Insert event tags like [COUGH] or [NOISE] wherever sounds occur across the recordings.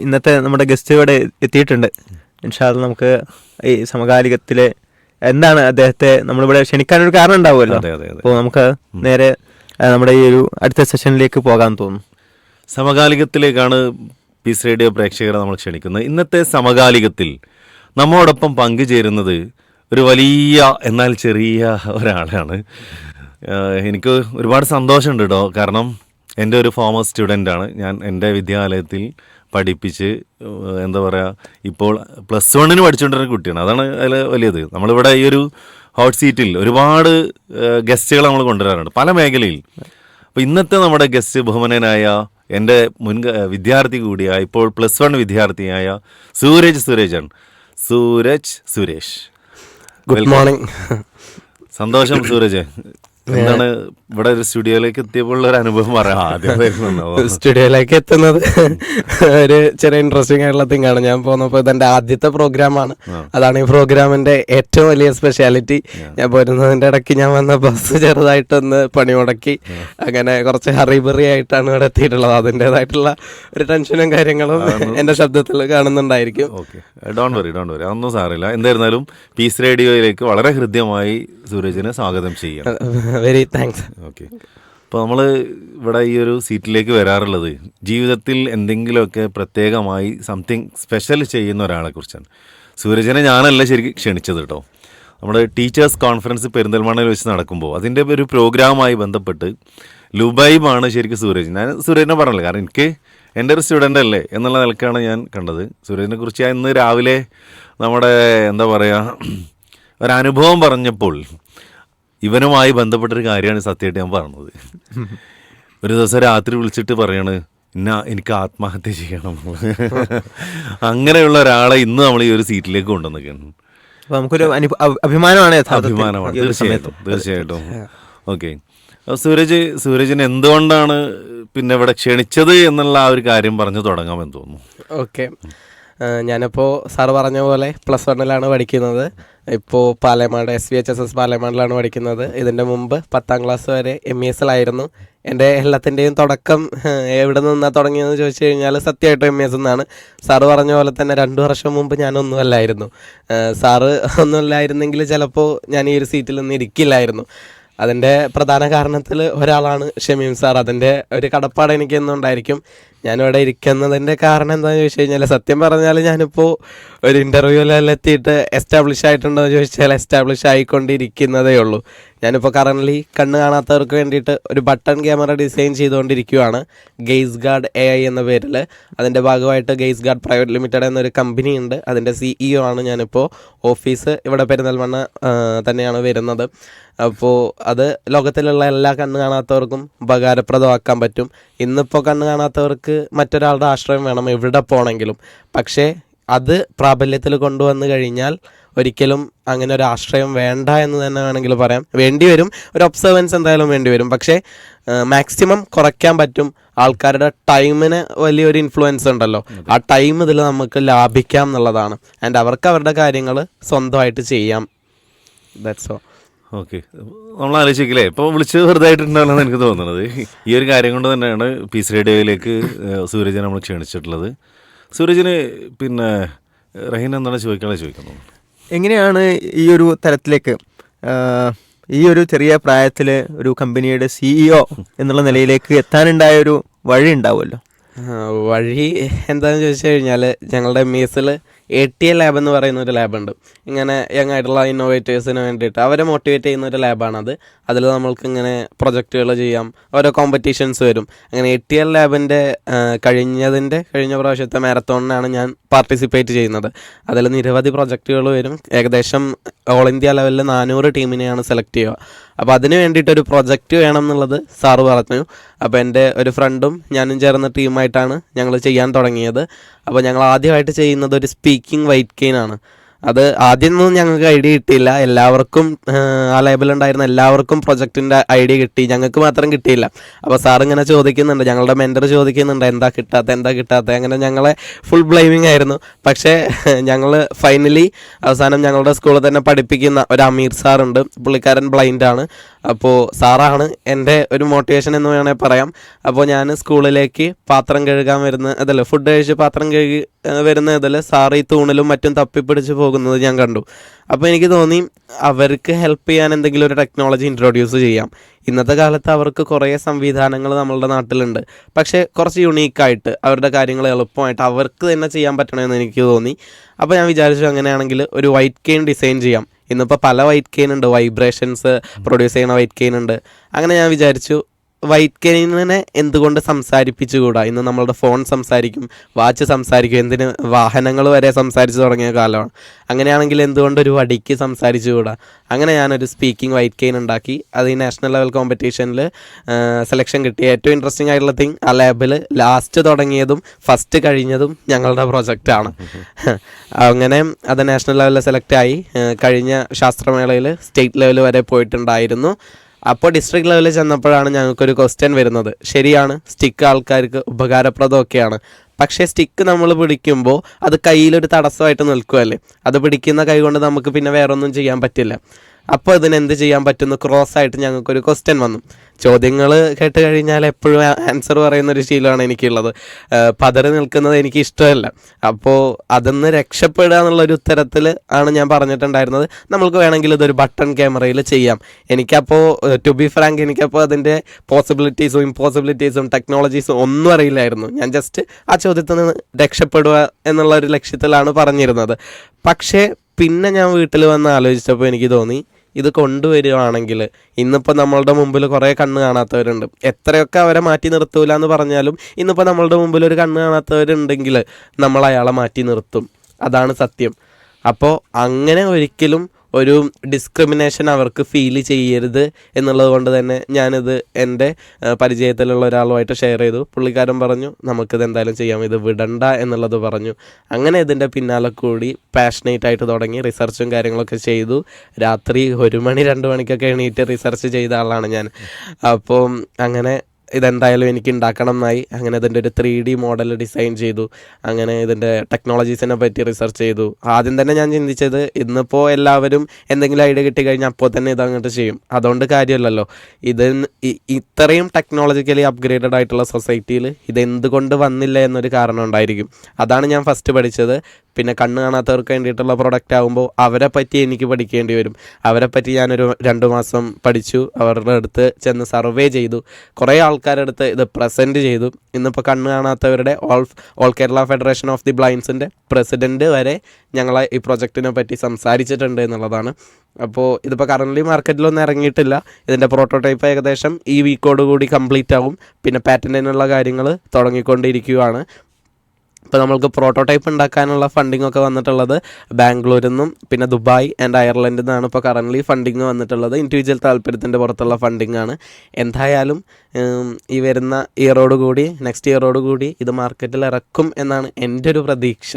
ഇന്നത്തെ നമ്മുടെ ഗസ്റ്റ് ഇവിടെ എത്തിയിട്ടുണ്ട്. ഇൻഷാൽ നമുക്ക് ഈ സമകാലികത്തിലെ എന്താണ് അദ്ദേഹത്തെ നമ്മളിവിടെ ക്ഷണിക്കാനൊരു കാരണം ഉണ്ടാവുമല്ലോ. അതെ, അതെ, അതെ. അപ്പോൾ നമുക്ക് നേരെ നമ്മുടെ ഈ ഒരു അടുത്ത സെഷനിലേക്ക് പോകാൻ തോന്നുന്നു. സമകാലികത്തിലേക്കാണ് പീസ് റേഡിയോ പ്രേക്ഷകരെ നമ്മൾ ക്ഷണിക്കുന്നത്. ഇന്നത്തെ സമകാലികത്തിൽ നമ്മോടൊപ്പം പങ്കുചേരുന്നത് ഒരു വലിയ എന്നാൽ ചെറിയ ഒരാളാണ്. എനിക്ക് ഒരുപാട് സന്തോഷമുണ്ട് കേട്ടോ. കാരണം എന്റെ ഒരു ഫോമർ സ്റ്റുഡന്റാണ് ഞാൻ എന്റെ വിദ്യാലയത്തിൽ പഠിപ്പിച്ച് എന്താ പറയുക ഇപ്പോൾ പ്ലസ് വണ്ണിന് പഠിച്ചുകൊണ്ടിരുന്ന കുട്ടിയാണ്. അതാണ് അതിൽ വലിയത്. നമ്മളിവിടെ ഈ ഒരു ഹോട്ട് സീറ്റിൽ ഒരുപാട് ഗസ്റ്റുകൾ നമ്മൾ കൊണ്ടുവരാറുണ്ട്. പല മേഖലയിൽ. അപ്പോൾ ഇന്നത്തെ നമ്മുടെ ഗസ്റ്റ് ബഹുമാനനായ എന്റെ മുൻ വിദ്യാർത്ഥി കൂടിയായ ഇപ്പോൾ പ്ലസ് വൺ വിദ്യാർത്ഥിയായ സൂരജ് സുരേജാണ്. സൂരജ് സുരേഷ്. Good morning. സന്തോഷം സൂരജ്. എന്താണ് ഇവിടെ ഒരു സ്റ്റുഡിയോയിലേക്ക് എത്തിയപ്പോൾ ഉള്ള ഒരു അനുഭവം പറയാം. സ്റ്റുഡിയോയിലേക്ക് എത്തുന്നത് ഒരു ചെറിയ ഇൻട്രസ്റ്റിംഗ് ആയിട്ടുള്ള തിങ് ആണ്. ഞാൻ പോന്നപ്പോൾ ഇതെന്റെ ആദ്യത്തെ പ്രോഗ്രാമാണ് അതാണ് ഈ പ്രോഗ്രാമിന്റെ ഏറ്റവും വലിയ സ്പെഷ്യാലിറ്റി ഞാൻ പോരുന്നതിന്റെ ഇടയ്ക്ക് ഞാൻ വന്ന ബസ് ചെറുതായിട്ടൊന്ന് പണി മുടക്കി. അങ്ങനെ കുറച്ച് ഹറിബറി ആയിട്ടാണ് ഇവിടെ എത്തിയിട്ടുള്ളത്. അതിന്റെതായിട്ടുള്ള ഒരു ടെൻഷനും കാര്യങ്ങളും എന്റെ ശബ്ദത്തിൽ കാണുന്നുണ്ടായിരിക്കും. ഡോണ്ട് വറി ഡോണ്ട് വറി അതൊന്നും സാറില്ല എന്തായിരുന്നാലും പീസ് റേഡിയോയിലേക്ക് വളരെ ഹൃദ്യമായി സൂരജിനെ സ്വാഗതം ചെയ്യാം വെരി താങ്ക്സ്. ഓക്കെ. അപ്പോൾ നമ്മൾ ഇവിടെ ഈ ഒരു സീറ്റിലേക്ക് വരാറുള്ളത് ജീവിതത്തിൽ എന്തെങ്കിലുമൊക്കെ പ്രത്യേകമായി സംതിങ് സ്പെഷ്യൽ ചെയ്യുന്ന ഒരാളെ കുറിച്ചാണ്. സൂരജനെ ഞാനല്ല ശരിക്കും ക്ഷണിച്ചത് കേട്ടോ. നമ്മുടെ ടീച്ചേഴ്സ് കോൺഫറൻസ് പെരിന്തൽമണ്ണയിൽ വെച്ച് നടക്കുമ്പോൾ അതിന്റെ ഒരു പ്രോഗ്രാമായി ബന്ധപ്പെട്ട് ലുബൈബാണ് ശരിക്കും സൂരജ്. ഞാൻ സൂരജിനെ പറഞ്ഞില്ല കാരണം എനിക്ക് എന്റെ ഒരു സ്റ്റുഡന്റ് അല്ലേ എന്നുള്ള നിലക്കാണ് ഞാൻ കണ്ടത്. സൂരജിനെ കുറിച്ച് ഞാൻ ഇന്ന് രാവിലെ നമ്മുടെ എന്താ പറയുക ഒരനുഭവം പറഞ്ഞപ്പോൾ ഇവനുമായി ബന്ധപ്പെട്ടൊരു കാര്യമാണ് സത്യമായിട്ട് ഞാൻ പറഞ്ഞത്. ഒരു ദിവസം രാത്രി വിളിച്ചിട്ട് പറയാണ് ഇന്ന എനിക്ക് ആത്മഹത്യ ചെയ്യണം. അങ്ങനെയുള്ള ഒരാളെ ഇന്ന് നമ്മൾ ഈ ഒരു സീറ്റിലേക്ക് കൊണ്ടുവന്നിരിക്കുന്നു. നമുക്കൊരു അഭിമാനമാണ് അഭിമാനമാണ്. തീർച്ചയായിട്ടും തീർച്ചയായിട്ടും. ഓക്കെ. സൂരജ് സൂരജിന് എന്തുകൊണ്ടാണ് പിന്നെ ഇവിടെ ക്ഷണിച്ചത് എന്നുള്ള ആ ഒരു കാര്യം പറഞ്ഞു തുടങ്ങാമെന്ന് തോന്നുന്നു. ഓക്കെ. ഞാനിപ്പോൾ സാർ പറഞ്ഞ പോലെ പ്ലസ് വണ്ണിലാണ് പഠിക്കുന്നത്. ഇപ്പോൾ Palayamad S V H S S പാലയമാടിലാണ് പഠിക്കുന്നത്. ഇതിന്റെ മുമ്പ് പത്താം ക്ലാസ് വരെ എം ഇ എസിലായിരുന്നു എന്റെ എല്ലാത്തിന്റെയും തുടക്കം എവിടെ നിന്നാണ് തുടങ്ങിയതെന്ന് ചോദിച്ചു കഴിഞ്ഞാൽ സത്യമായിട്ടും എം എസ് എന്നാണ് സാറ് പറഞ്ഞ പോലെ തന്നെ രണ്ട് വർഷം മുമ്പ് ഞാനൊന്നുമല്ലായിരുന്നു സാറ് ഒന്നുമല്ലായിരുന്നെങ്കിൽ ചിലപ്പോൾ ഞാൻ ഈ ഒരു സീറ്റിൽ നിന്ന് ഇരിക്കില്ലായിരുന്നു. അതിന്റെ പ്രധാന കാരണത്തിൽ ഒരാളാണ് ഷമീം സാർ അതിന്റെ ഒരു കടപ്പാട് എനിക്ക് എന്നും ഉണ്ടായിരിക്കും ഞാനിവിടെ ഇരിക്കുന്നതിന്റെ കാരണം എന്താണെന്ന് ചോദിച്ചു കഴിഞ്ഞാൽ സത്യം പറഞ്ഞാൽ ഞാനിപ്പോൾ ഒരു ഇന്റർവ്യൂവിലെല്ലാം എത്തിയിട്ട് എസ്റ്റാബ്ലിഷ് ആയിട്ടുണ്ടോ എന്ന് ചോദിച്ചാൽ എസ്റ്റാബ്ലിഷ് ആയിക്കൊണ്ടിരിക്കുന്നതേ ഉള്ളൂ. ഞാനിപ്പോൾ കറന്റ്ലി കണ്ണ് കാണാത്തവർക്ക് വേണ്ടിയിട്ട് ഒരു ബട്ടൺ ക്യാമറ ഡിസൈൻ ചെയ്തുകൊണ്ടിരിക്കുകയാണ് ഗെയ്സ് ഗാർഡ് എ ഐ എന്ന പേരിൽ അതിന്റെ ഭാഗമായിട്ട് ഗെയ്സ് ഗാർഡ് പ്രൈവറ്റ് ലിമിറ്റഡ് എന്നൊരു കമ്പനി ഉണ്ട്. അതിന്റെ സിഇഒ ആണ് ഞാനിപ്പോൾ ഓഫീസ് ഇവിടെ പെരുന്തൽമണ്ണ തന്നെയാണ് വരുന്നത്. അപ്പോൾ അത് ലോകത്തിലുള്ള എല്ലാ കണ്ണ് കാണാത്തവർക്കും ഉപകാരപ്രദമാക്കാൻ പറ്റും. ഇന്നിപ്പോൾ കണ്ണ് കാണാത്തവർക്ക് മറ്റൊരാളുടെ ആശ്രയം വേണം എവിടെ പോകണമെങ്കിലും പക്ഷേ അത് പ്രാബല്യത്തിൽ കൊണ്ടുവന്നു കഴിഞ്ഞാൽ ഒരിക്കലും അങ്ങനെ ഒരു ആശ്രയം വേണ്ട എന്ന് തന്നെ വേണമെങ്കിൽ പറയാം. വേണ്ടി വരും. ഒരു ഒബ്സർവൻസ് എന്തായാലും വേണ്ടി വരും. പക്ഷേ മാക്സിമം കുറയ്ക്കാൻ പറ്റും ആൾക്കാരുടെ ടൈമിന് വലിയൊരു ഇൻഫ്ലുവൻസ് ഉണ്ടല്ലോ. ആ ടൈം ഇതിൽ നമുക്ക് ലാഭിക്കാം എന്നുള്ളതാണ്. ആൻഡ് അവർക്ക് അവരുടെ കാര്യങ്ങൾ സ്വന്തമായിട്ട് ചെയ്യാം. That's oh okay. നമ്മൾ ആലോചിക്കില്ലേ ഇപ്പോൾ വിളിച്ച് വെറുതായിട്ടുണ്ടാവില്ലെന്ന് എനിക്ക് തോന്നുന്നത്. ഈ ഒരു കാര്യം കൊണ്ട് തന്നെയാണ് പീസ് റേഡിയോയിലേക്ക് സൂരജിനെ നമ്മൾ ക്ഷണിച്ചിട്ടുള്ളത്. സൂരജിന് പിന്നെ റഹീൻ എന്താണ് ചോദിക്കാനുള്ളത് ചോദിക്കുന്നത് എങ്ങനെയാണ് ഈ ഒരു തരത്തിലേക്ക് ഈ ഒരു ചെറിയ പ്രായത്തിൽ ഒരു കമ്പനിയുടെ സിഇഒ എന്നുള്ള നിലയിലേക്ക് എത്താനുണ്ടായ ഒരു വഴി ഉണ്ടാവുമല്ലോ? വഴി എന്താണെന്ന് ചോദിച്ചു കഴിഞ്ഞാൽ ഞങ്ങളുടെ എസിൽ എ ടി എ ലാബ് എന്ന് പറയുന്ന ഒരു ലാബുണ്ട് ഇങ്ങനെ യങ് ആയിട്ടുള്ള ഇന്നോവേറ്റേഴ്സിന് വേണ്ടിയിട്ട് അവരെ മോട്ടിവേറ്റ് ചെയ്യുന്ന ഒരു ലാബാണത് അതിൽ നമ്മൾക്ക് ഇങ്ങനെ പ്രൊജക്റ്റുകൾ ചെയ്യാം. ഓരോ കോമ്പറ്റീഷൻസ് വരും. അങ്ങനെ എ ടി എൽ ലാബിന്റെ കഴിഞ്ഞതിന്റെ കഴിഞ്ഞ പ്രാവശ്യത്തെ മാരത്തോണിനാണ് ഞാൻ പാർട്ടിസിപ്പേറ്റ് ചെയ്യുന്നത്. അതിൽ നിരവധി പ്രൊജക്റ്റുകൾ വരും. ഏകദേശം ഓൾ ഇന്ത്യ ലെവലിൽ നാനൂറ് ടീമിനെയാണ് സെലക്ട് ചെയ്യുക. അപ്പോൾ അതിന് വേണ്ടിയിട്ട് ഒരു പ്രൊജക്റ്റ് വേണം എന്നുള്ളത് സാറ് പറഞ്ഞു. അപ്പോൾ എന്റെ ഒരു ഫ്രണ്ടും ഞാനും ചേർന്ന ടീമായിട്ടാണ് ഞങ്ങൾ ചെയ്യാൻ തുടങ്ങിയത്. അപ്പോൾ ഞങ്ങൾ ആദ്യമായിട്ട് ചെയ്യുന്നത് ഒരു സ്പീക്കിംഗ് വൈറ്റ് കെയിൻ ആണ് അത് ആദ്യമൊന്നും ഞങ്ങൾക്ക് ഐഡിയ കിട്ടിയില്ല. എല്ലാവർക്കും ആ, ലേബലുണ്ടായിരുന്ന എല്ലാവർക്കും ഡി ഐഡിയ കിട്ടി. ഞങ്ങൾക്ക് മാത്രം കിട്ടിയില്ല. അപ്പോൾ സാർ ഇങ്ങനെ ചോദിക്കുന്നുണ്ട്. ഞങ്ങളുടെ മെന്റർ ചോദിക്കുന്നുണ്ട് എന്താ കിട്ടാത്ത? എന്താ കിട്ടാത്ത? അങ്ങനെ ഞങ്ങളെ ഫുൾ ബ്ലെയിമിംഗ് ആയിരുന്നു. പക്ഷേ ഞങ്ങൾ ഫൈനലി അവസാനം ഞങ്ങളുടെ സ്കൂളിൽ തന്നെ പഠിപ്പിക്കുന്ന ഒരു അമീർ സാറുണ്ട് പുള്ളിക്കാരൻ ബ്ലൈൻഡാണ് അപ്പോൾ സാറാണ് എന്റെ ഒരു മോട്ടിവേഷൻ എന്ന് വേണമെങ്കിൽ പറയാം. അപ്പോൾ ഞാൻ സ്കൂളിലേക്ക് പാത്രം കഴുകാൻ വരുന്ന അതല്ല ഫുഡ് കഴിച്ച് പാത്രം കഴുകി വരുന്ന ഇതിൽ സാറ് ഈ തൂണിലും മറ്റും തപ്പിപ്പിടിച്ച് പോകുന്നത് ഞാൻ കണ്ടു. അപ്പോൾ എനിക്ക് തോന്നി അവർക്ക് ഹെൽപ്പ് ചെയ്യാൻ എന്തെങ്കിലും ഒരു ടെക്നോളജി ഇൻട്രൊഡ്യൂസ് ചെയ്യാം. ഇന്നത്തെ കാലത്ത് അവർക്ക് കുറേ സംവിധാനങ്ങൾ നമ്മളുടെ നാട്ടിലുണ്ട്. പക്ഷേ കുറച്ച് യുണീക്കായിട്ട് അവരുടെ കാര്യങ്ങൾ എളുപ്പമായിട്ട് അവർക്ക് തന്നെ ചെയ്യാൻ പറ്റണമെന്ന് എനിക്ക് തോന്നി. അപ്പോൾ ഞാൻ വിചാരിച്ചു അങ്ങനെയാണെങ്കിൽ ഒരു വൈറ്റ് കെയിൻ ഡിസൈൻ ചെയ്യാം. ഇന്നിപ്പോൾ പല വൈറ്റ് കെയിൻ ഉണ്ട്. വൈബ്രേഷൻസ് പ്രൊഡ്യൂസ് ചെയ്യുന്ന വൈറ്റ് കെയിൻ ഉണ്ട്. അങ്ങനെ ഞാൻ വിചാരിച്ചു വൈറ്റ് കെനിനെ എന്തുകൊണ്ട് സംസാരിപ്പിച്ചുകൂടാ? ഇന്ന് നമ്മളുടെ ഫോൺ സംസാരിക്കും വാച്ച് സംസാരിക്കും എന്തിന് വാഹനങ്ങൾ വരെ സംസാരിച്ചു തുടങ്ങിയ കാലമാണ്. അങ്ങനെയാണെങ്കിൽ എന്തുകൊണ്ട് ഒരു വടിക്ക് സംസാരിച്ചുകൂടാ? അങ്ങനെ ഞാനൊരു സ്പീക്കിംഗ് വൈറ്റ് കെയിൻ ഉണ്ടാക്കി. അത് ഈ നാഷണൽ ലെവൽ കോമ്പറ്റീഷനിൽ സെലക്ഷൻ കിട്ടി ഏറ്റവും ഇൻട്രസ്റ്റിംഗ് ആയിട്ടുള്ള തിങ് ആ ലാബിൽ ലാസ്റ്റ് തുടങ്ങിയതും ഫസ്റ്റ് കഴിഞ്ഞതും ഞങ്ങളുടെ പ്രൊജക്റ്റാണ് അങ്ങനെ അത് നാഷണൽ ലെവലിൽ സെലക്ട് ആയി. കഴിഞ്ഞ ശാസ്ത്രമേളയിൽ സ്റ്റേറ്റ് ലെവൽ വരെ പോയിട്ടുണ്ടായിരുന്നു. അപ്പോൾ ഡിസ്ട്രിക്ട് ലെവലിൽ ചെന്നപ്പോഴാണ് ഞങ്ങൾക്കൊരു ക്വസ്റ്റ്യൻ വരുന്നത്. ശരിയാണ് സ്റ്റിക്ക് ആൾക്കാർക്ക് ഉപകാരപ്രദമൊക്കെയാണ്. പക്ഷേ സ്റ്റിക്ക് നമ്മൾ പിടിക്കുമ്പോൾ അത് കയ്യിലൊരു തടസ്സമായിട്ട് നിൽക്കുമല്ലേ അത് പിടിക്കുന്ന കൈ കൊണ്ട് നമുക്ക് പിന്നെ വേറെ ഒന്നും ചെയ്യാൻ പറ്റില്ല. അപ്പോൾ ഇതിന് എന്ത് ചെയ്യാൻ പറ്റുന്നു? ക്രോസ് ആയിട്ട് ഞങ്ങൾക്കൊരു ക്വസ്റ്റ്യൻ വന്നു. ചോദ്യങ്ങൾ കേട്ട് കഴിഞ്ഞാൽ എപ്പോഴും ആൻസർ പറയുന്ന ഒരു ശീലമാണ് എനിക്കുള്ളത്. പതറി നിൽക്കുന്നത് എനിക്ക് ഇഷ്ടമല്ല. അപ്പോൾ അതൊന്ന് രക്ഷപ്പെടുക എന്നുള്ള ഒരു ഉത്തരത്തിൽ ആണ് ഞാൻ പറഞ്ഞിട്ടുണ്ടായിരുന്നത്. നമ്മൾക്ക് വേണമെങ്കിൽ ഇതൊരു ബട്ടൺ ക്യാമറയിൽ ചെയ്യാം. എനിക്കപ്പോൾ ടു ബി ഫ്രാങ്ക് എനിക്കപ്പോൾ അതിന്റെ പോസിബിലിറ്റീസും ഇമ്പോസിബിലിറ്റീസും ടെക്നോളജീസും ഒന്നും അറിയില്ലായിരുന്നു. ഞാൻ ജസ്റ്റ് ആ ചോദ്യത്തിൽ നിന്ന് രക്ഷപ്പെടുക എന്നുള്ള ഒരു ലക്ഷ്യത്തിലാണ് പറഞ്ഞിരുന്നത്. പക്ഷേ പിന്നെ ഞാൻ വീട്ടിൽ വന്ന് ആലോചിച്ചപ്പോൾ എനിക്ക് തോന്നി ഇത് കൊണ്ടുവരികയാണെങ്കിൽ ഇന്നിപ്പോൾ നമ്മളുടെ മുമ്പിൽ കുറേ കണ്ണ് കാണാത്തവരുണ്ട്. എത്രയൊക്കെ അവരെ മാറ്റി നിർത്തൂല എന്ന് പറഞ്ഞാലും ഇന്നിപ്പോൾ നമ്മളുടെ മുമ്പിൽ ഒരു കണ്ണ് കാണാത്തവരുണ്ടെങ്കിൽ നമ്മൾ അയാളെ മാറ്റി നിർത്തും. അതാണ് സത്യം. അപ്പോൾ അങ്ങനെ ഒരിക്കലും ഒരു ഡിസ്ക്രിമിനേഷൻ അവർക്ക് ഫീൽ ചെയ്യരുത് എന്നുള്ളത് കൊണ്ട് തന്നെ ഞാനിത് എന്റെ പരിചയത്തിലുള്ള ഒരാളുമായിട്ട് ഷെയർ ചെയ്തു. പുള്ളിക്കാരൻ പറഞ്ഞു നമുക്കിത് എന്തായാലും ചെയ്യാം ഇത് വിടണ്ട എന്നുള്ളത് പറഞ്ഞു. അങ്ങനെ ഇതിന്റെ പിന്നാലെ കൂടി പാഷനേറ്റ് ആയിട്ട് തുടങ്ങി റിസർച്ചും കാര്യങ്ങളൊക്കെ ചെയ്തു. രാത്രി ഒരു മണി രണ്ട് മണിക്കൊക്കെ എണീറ്റ് റിസർച്ച് ചെയ്ത ആളാണ് ഞാൻ. അപ്പോൾ അങ്ങനെ ഇതെന്തായാലും എനിക്ക് ഉണ്ടാക്കണം എന്നായി അങ്ങനെ ഇതിന്റെ ഒരു ത്രീ ഡി മോഡൽ ഡിസൈൻ ചെയ്തു. അങ്ങനെ ഇതിന്റെ ടെക്നോളജീസിനെ പറ്റി റിസർച്ച് ചെയ്തു. ആദ്യം തന്നെ ഞാൻ ചിന്തിച്ചത് ഇന്നിപ്പോൾ എല്ലാവരും എന്തെങ്കിലും ഐഡിയ കിട്ടി കഴിഞ്ഞാൽ അപ്പോൾ തന്നെ ഇത് അങ്ങോട്ട് ചെയ്യും. അതുകൊണ്ട് കാര്യമല്ലല്ലോ ഇത് ഇത്രയും ടെക്നോളജിക്കലി അപ്ഗ്രേഡഡ് ആയിട്ടുള്ള സൊസൈറ്റിയിൽ ഇതെന്തുകൊണ്ട് വന്നില്ല എന്നൊരു കാരണം ഉണ്ടായിരിക്കും. അതാണ് ഞാൻ ഫസ്റ്റ് പഠിച്ചത്. പിന്നെ കണ്ണ് കാണാത്തവർക്ക് വേണ്ടിയിട്ടുള്ള പ്രൊഡക്റ്റ് ആകുമ്പോൾ അവരെ പറ്റി എനിക്ക് പഠിക്കേണ്ടി വരും. അവരെ പറ്റി ഞാനൊരു രണ്ട് മാസം പഠിച്ചു. അവരുടെ അടുത്ത് ചെന്ന് സർവേ ചെയ്തു. കുറേ ആൾക്കാരുടെ അടുത്ത് ഇത് പ്രസന്റ് ചെയ്തു. ഇന്നിപ്പോൾ കണ്ണ് കാണാത്തവരുടെ all all Kerala federation of the ബ്ലൈൻഡ്സിന്റെ president വരെ ഞങ്ങളെ ഈ പ്രൊജക്റ്റിനെ പറ്റി സംസാരിച്ചിട്ടുണ്ട് എന്നുള്ളതാണ്. അപ്പോൾ ഇതിപ്പോൾ കറന്റ് മാർക്കറ്റിലൊന്നും ഇറങ്ങിയിട്ടില്ല. ഇതിന്റെ പ്രോട്ടോടൈപ്പ് ഏകദേശം ഈ വീക്കോട് കൂടി കംപ്ലീറ്റ് ആവും. പിന്നെ പാറ്റന്റിനുള്ള കാര്യങ്ങൾ തുടങ്ങിക്കൊണ്ടിരിക്കുകയാണ്. ഇപ്പോൾ നമ്മൾക്ക് പ്രോട്ടോടൈപ്പ് ഉണ്ടാക്കാനുള്ള ഫണ്ടിംഗ് ഒക്കെ വന്നിട്ടുള്ളത് ബാംഗ്ലൂരിൽ നിന്നും പിന്നെ ദുബായ് ആൻഡ് അയർലൻഡിൽ നിന്നാണ് ഇപ്പോൾ കറന്റ്ലി ഫണ്ടിങ് വന്നിട്ടുള്ളത്. ഇൻഡിവിജ്വൽ താല്പര്യത്തിന്റെ പുറത്തുള്ള ഫണ്ടിങ് ആണ്. എന്തായാലും ഈ വരുന്ന ഇയറോട് കൂടി നെക്സ്റ്റ് ഇയറോട് കൂടി ഇത് മാർക്കറ്റിൽ ഇറക്കും എന്നാണ് എന്റെ ഒരു പ്രതീക്ഷ.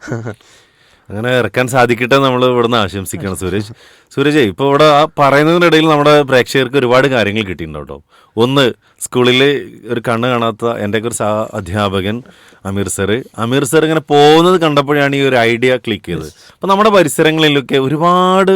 [LAUGHS] അങ്ങനെ ഇറക്കാൻ സാധിക്കട്ടെ നമ്മൾ ഇവിടുന്ന് ആശംസിക്കണം സുരേഷ് സുരേഷ് ഇപ്പോൾ ഇവിടെ ആ പറയുന്നതിനിടയിൽ നമ്മുടെ പ്രേക്ഷകർക്ക് ഒരുപാട് കാര്യങ്ങൾ കിട്ടിയിട്ടുണ്ട് കേട്ടോ. ഒന്ന് സ്കൂളിൽ ഒരു കണ്ണ് കാണാത്ത എന്റെ ഒരു സഹ അധ്യാപകൻ അമീർ സർ അമീർ സർ ഇങ്ങനെ പോകുന്നത് കണ്ടപ്പോഴാണ് ഈ ഒരു ഐഡിയ ക്ലിക്ക് ചെയ്തത്. അപ്പോൾ നമ്മുടെ പരിസരങ്ങളിലൊക്കെ ഒരുപാട്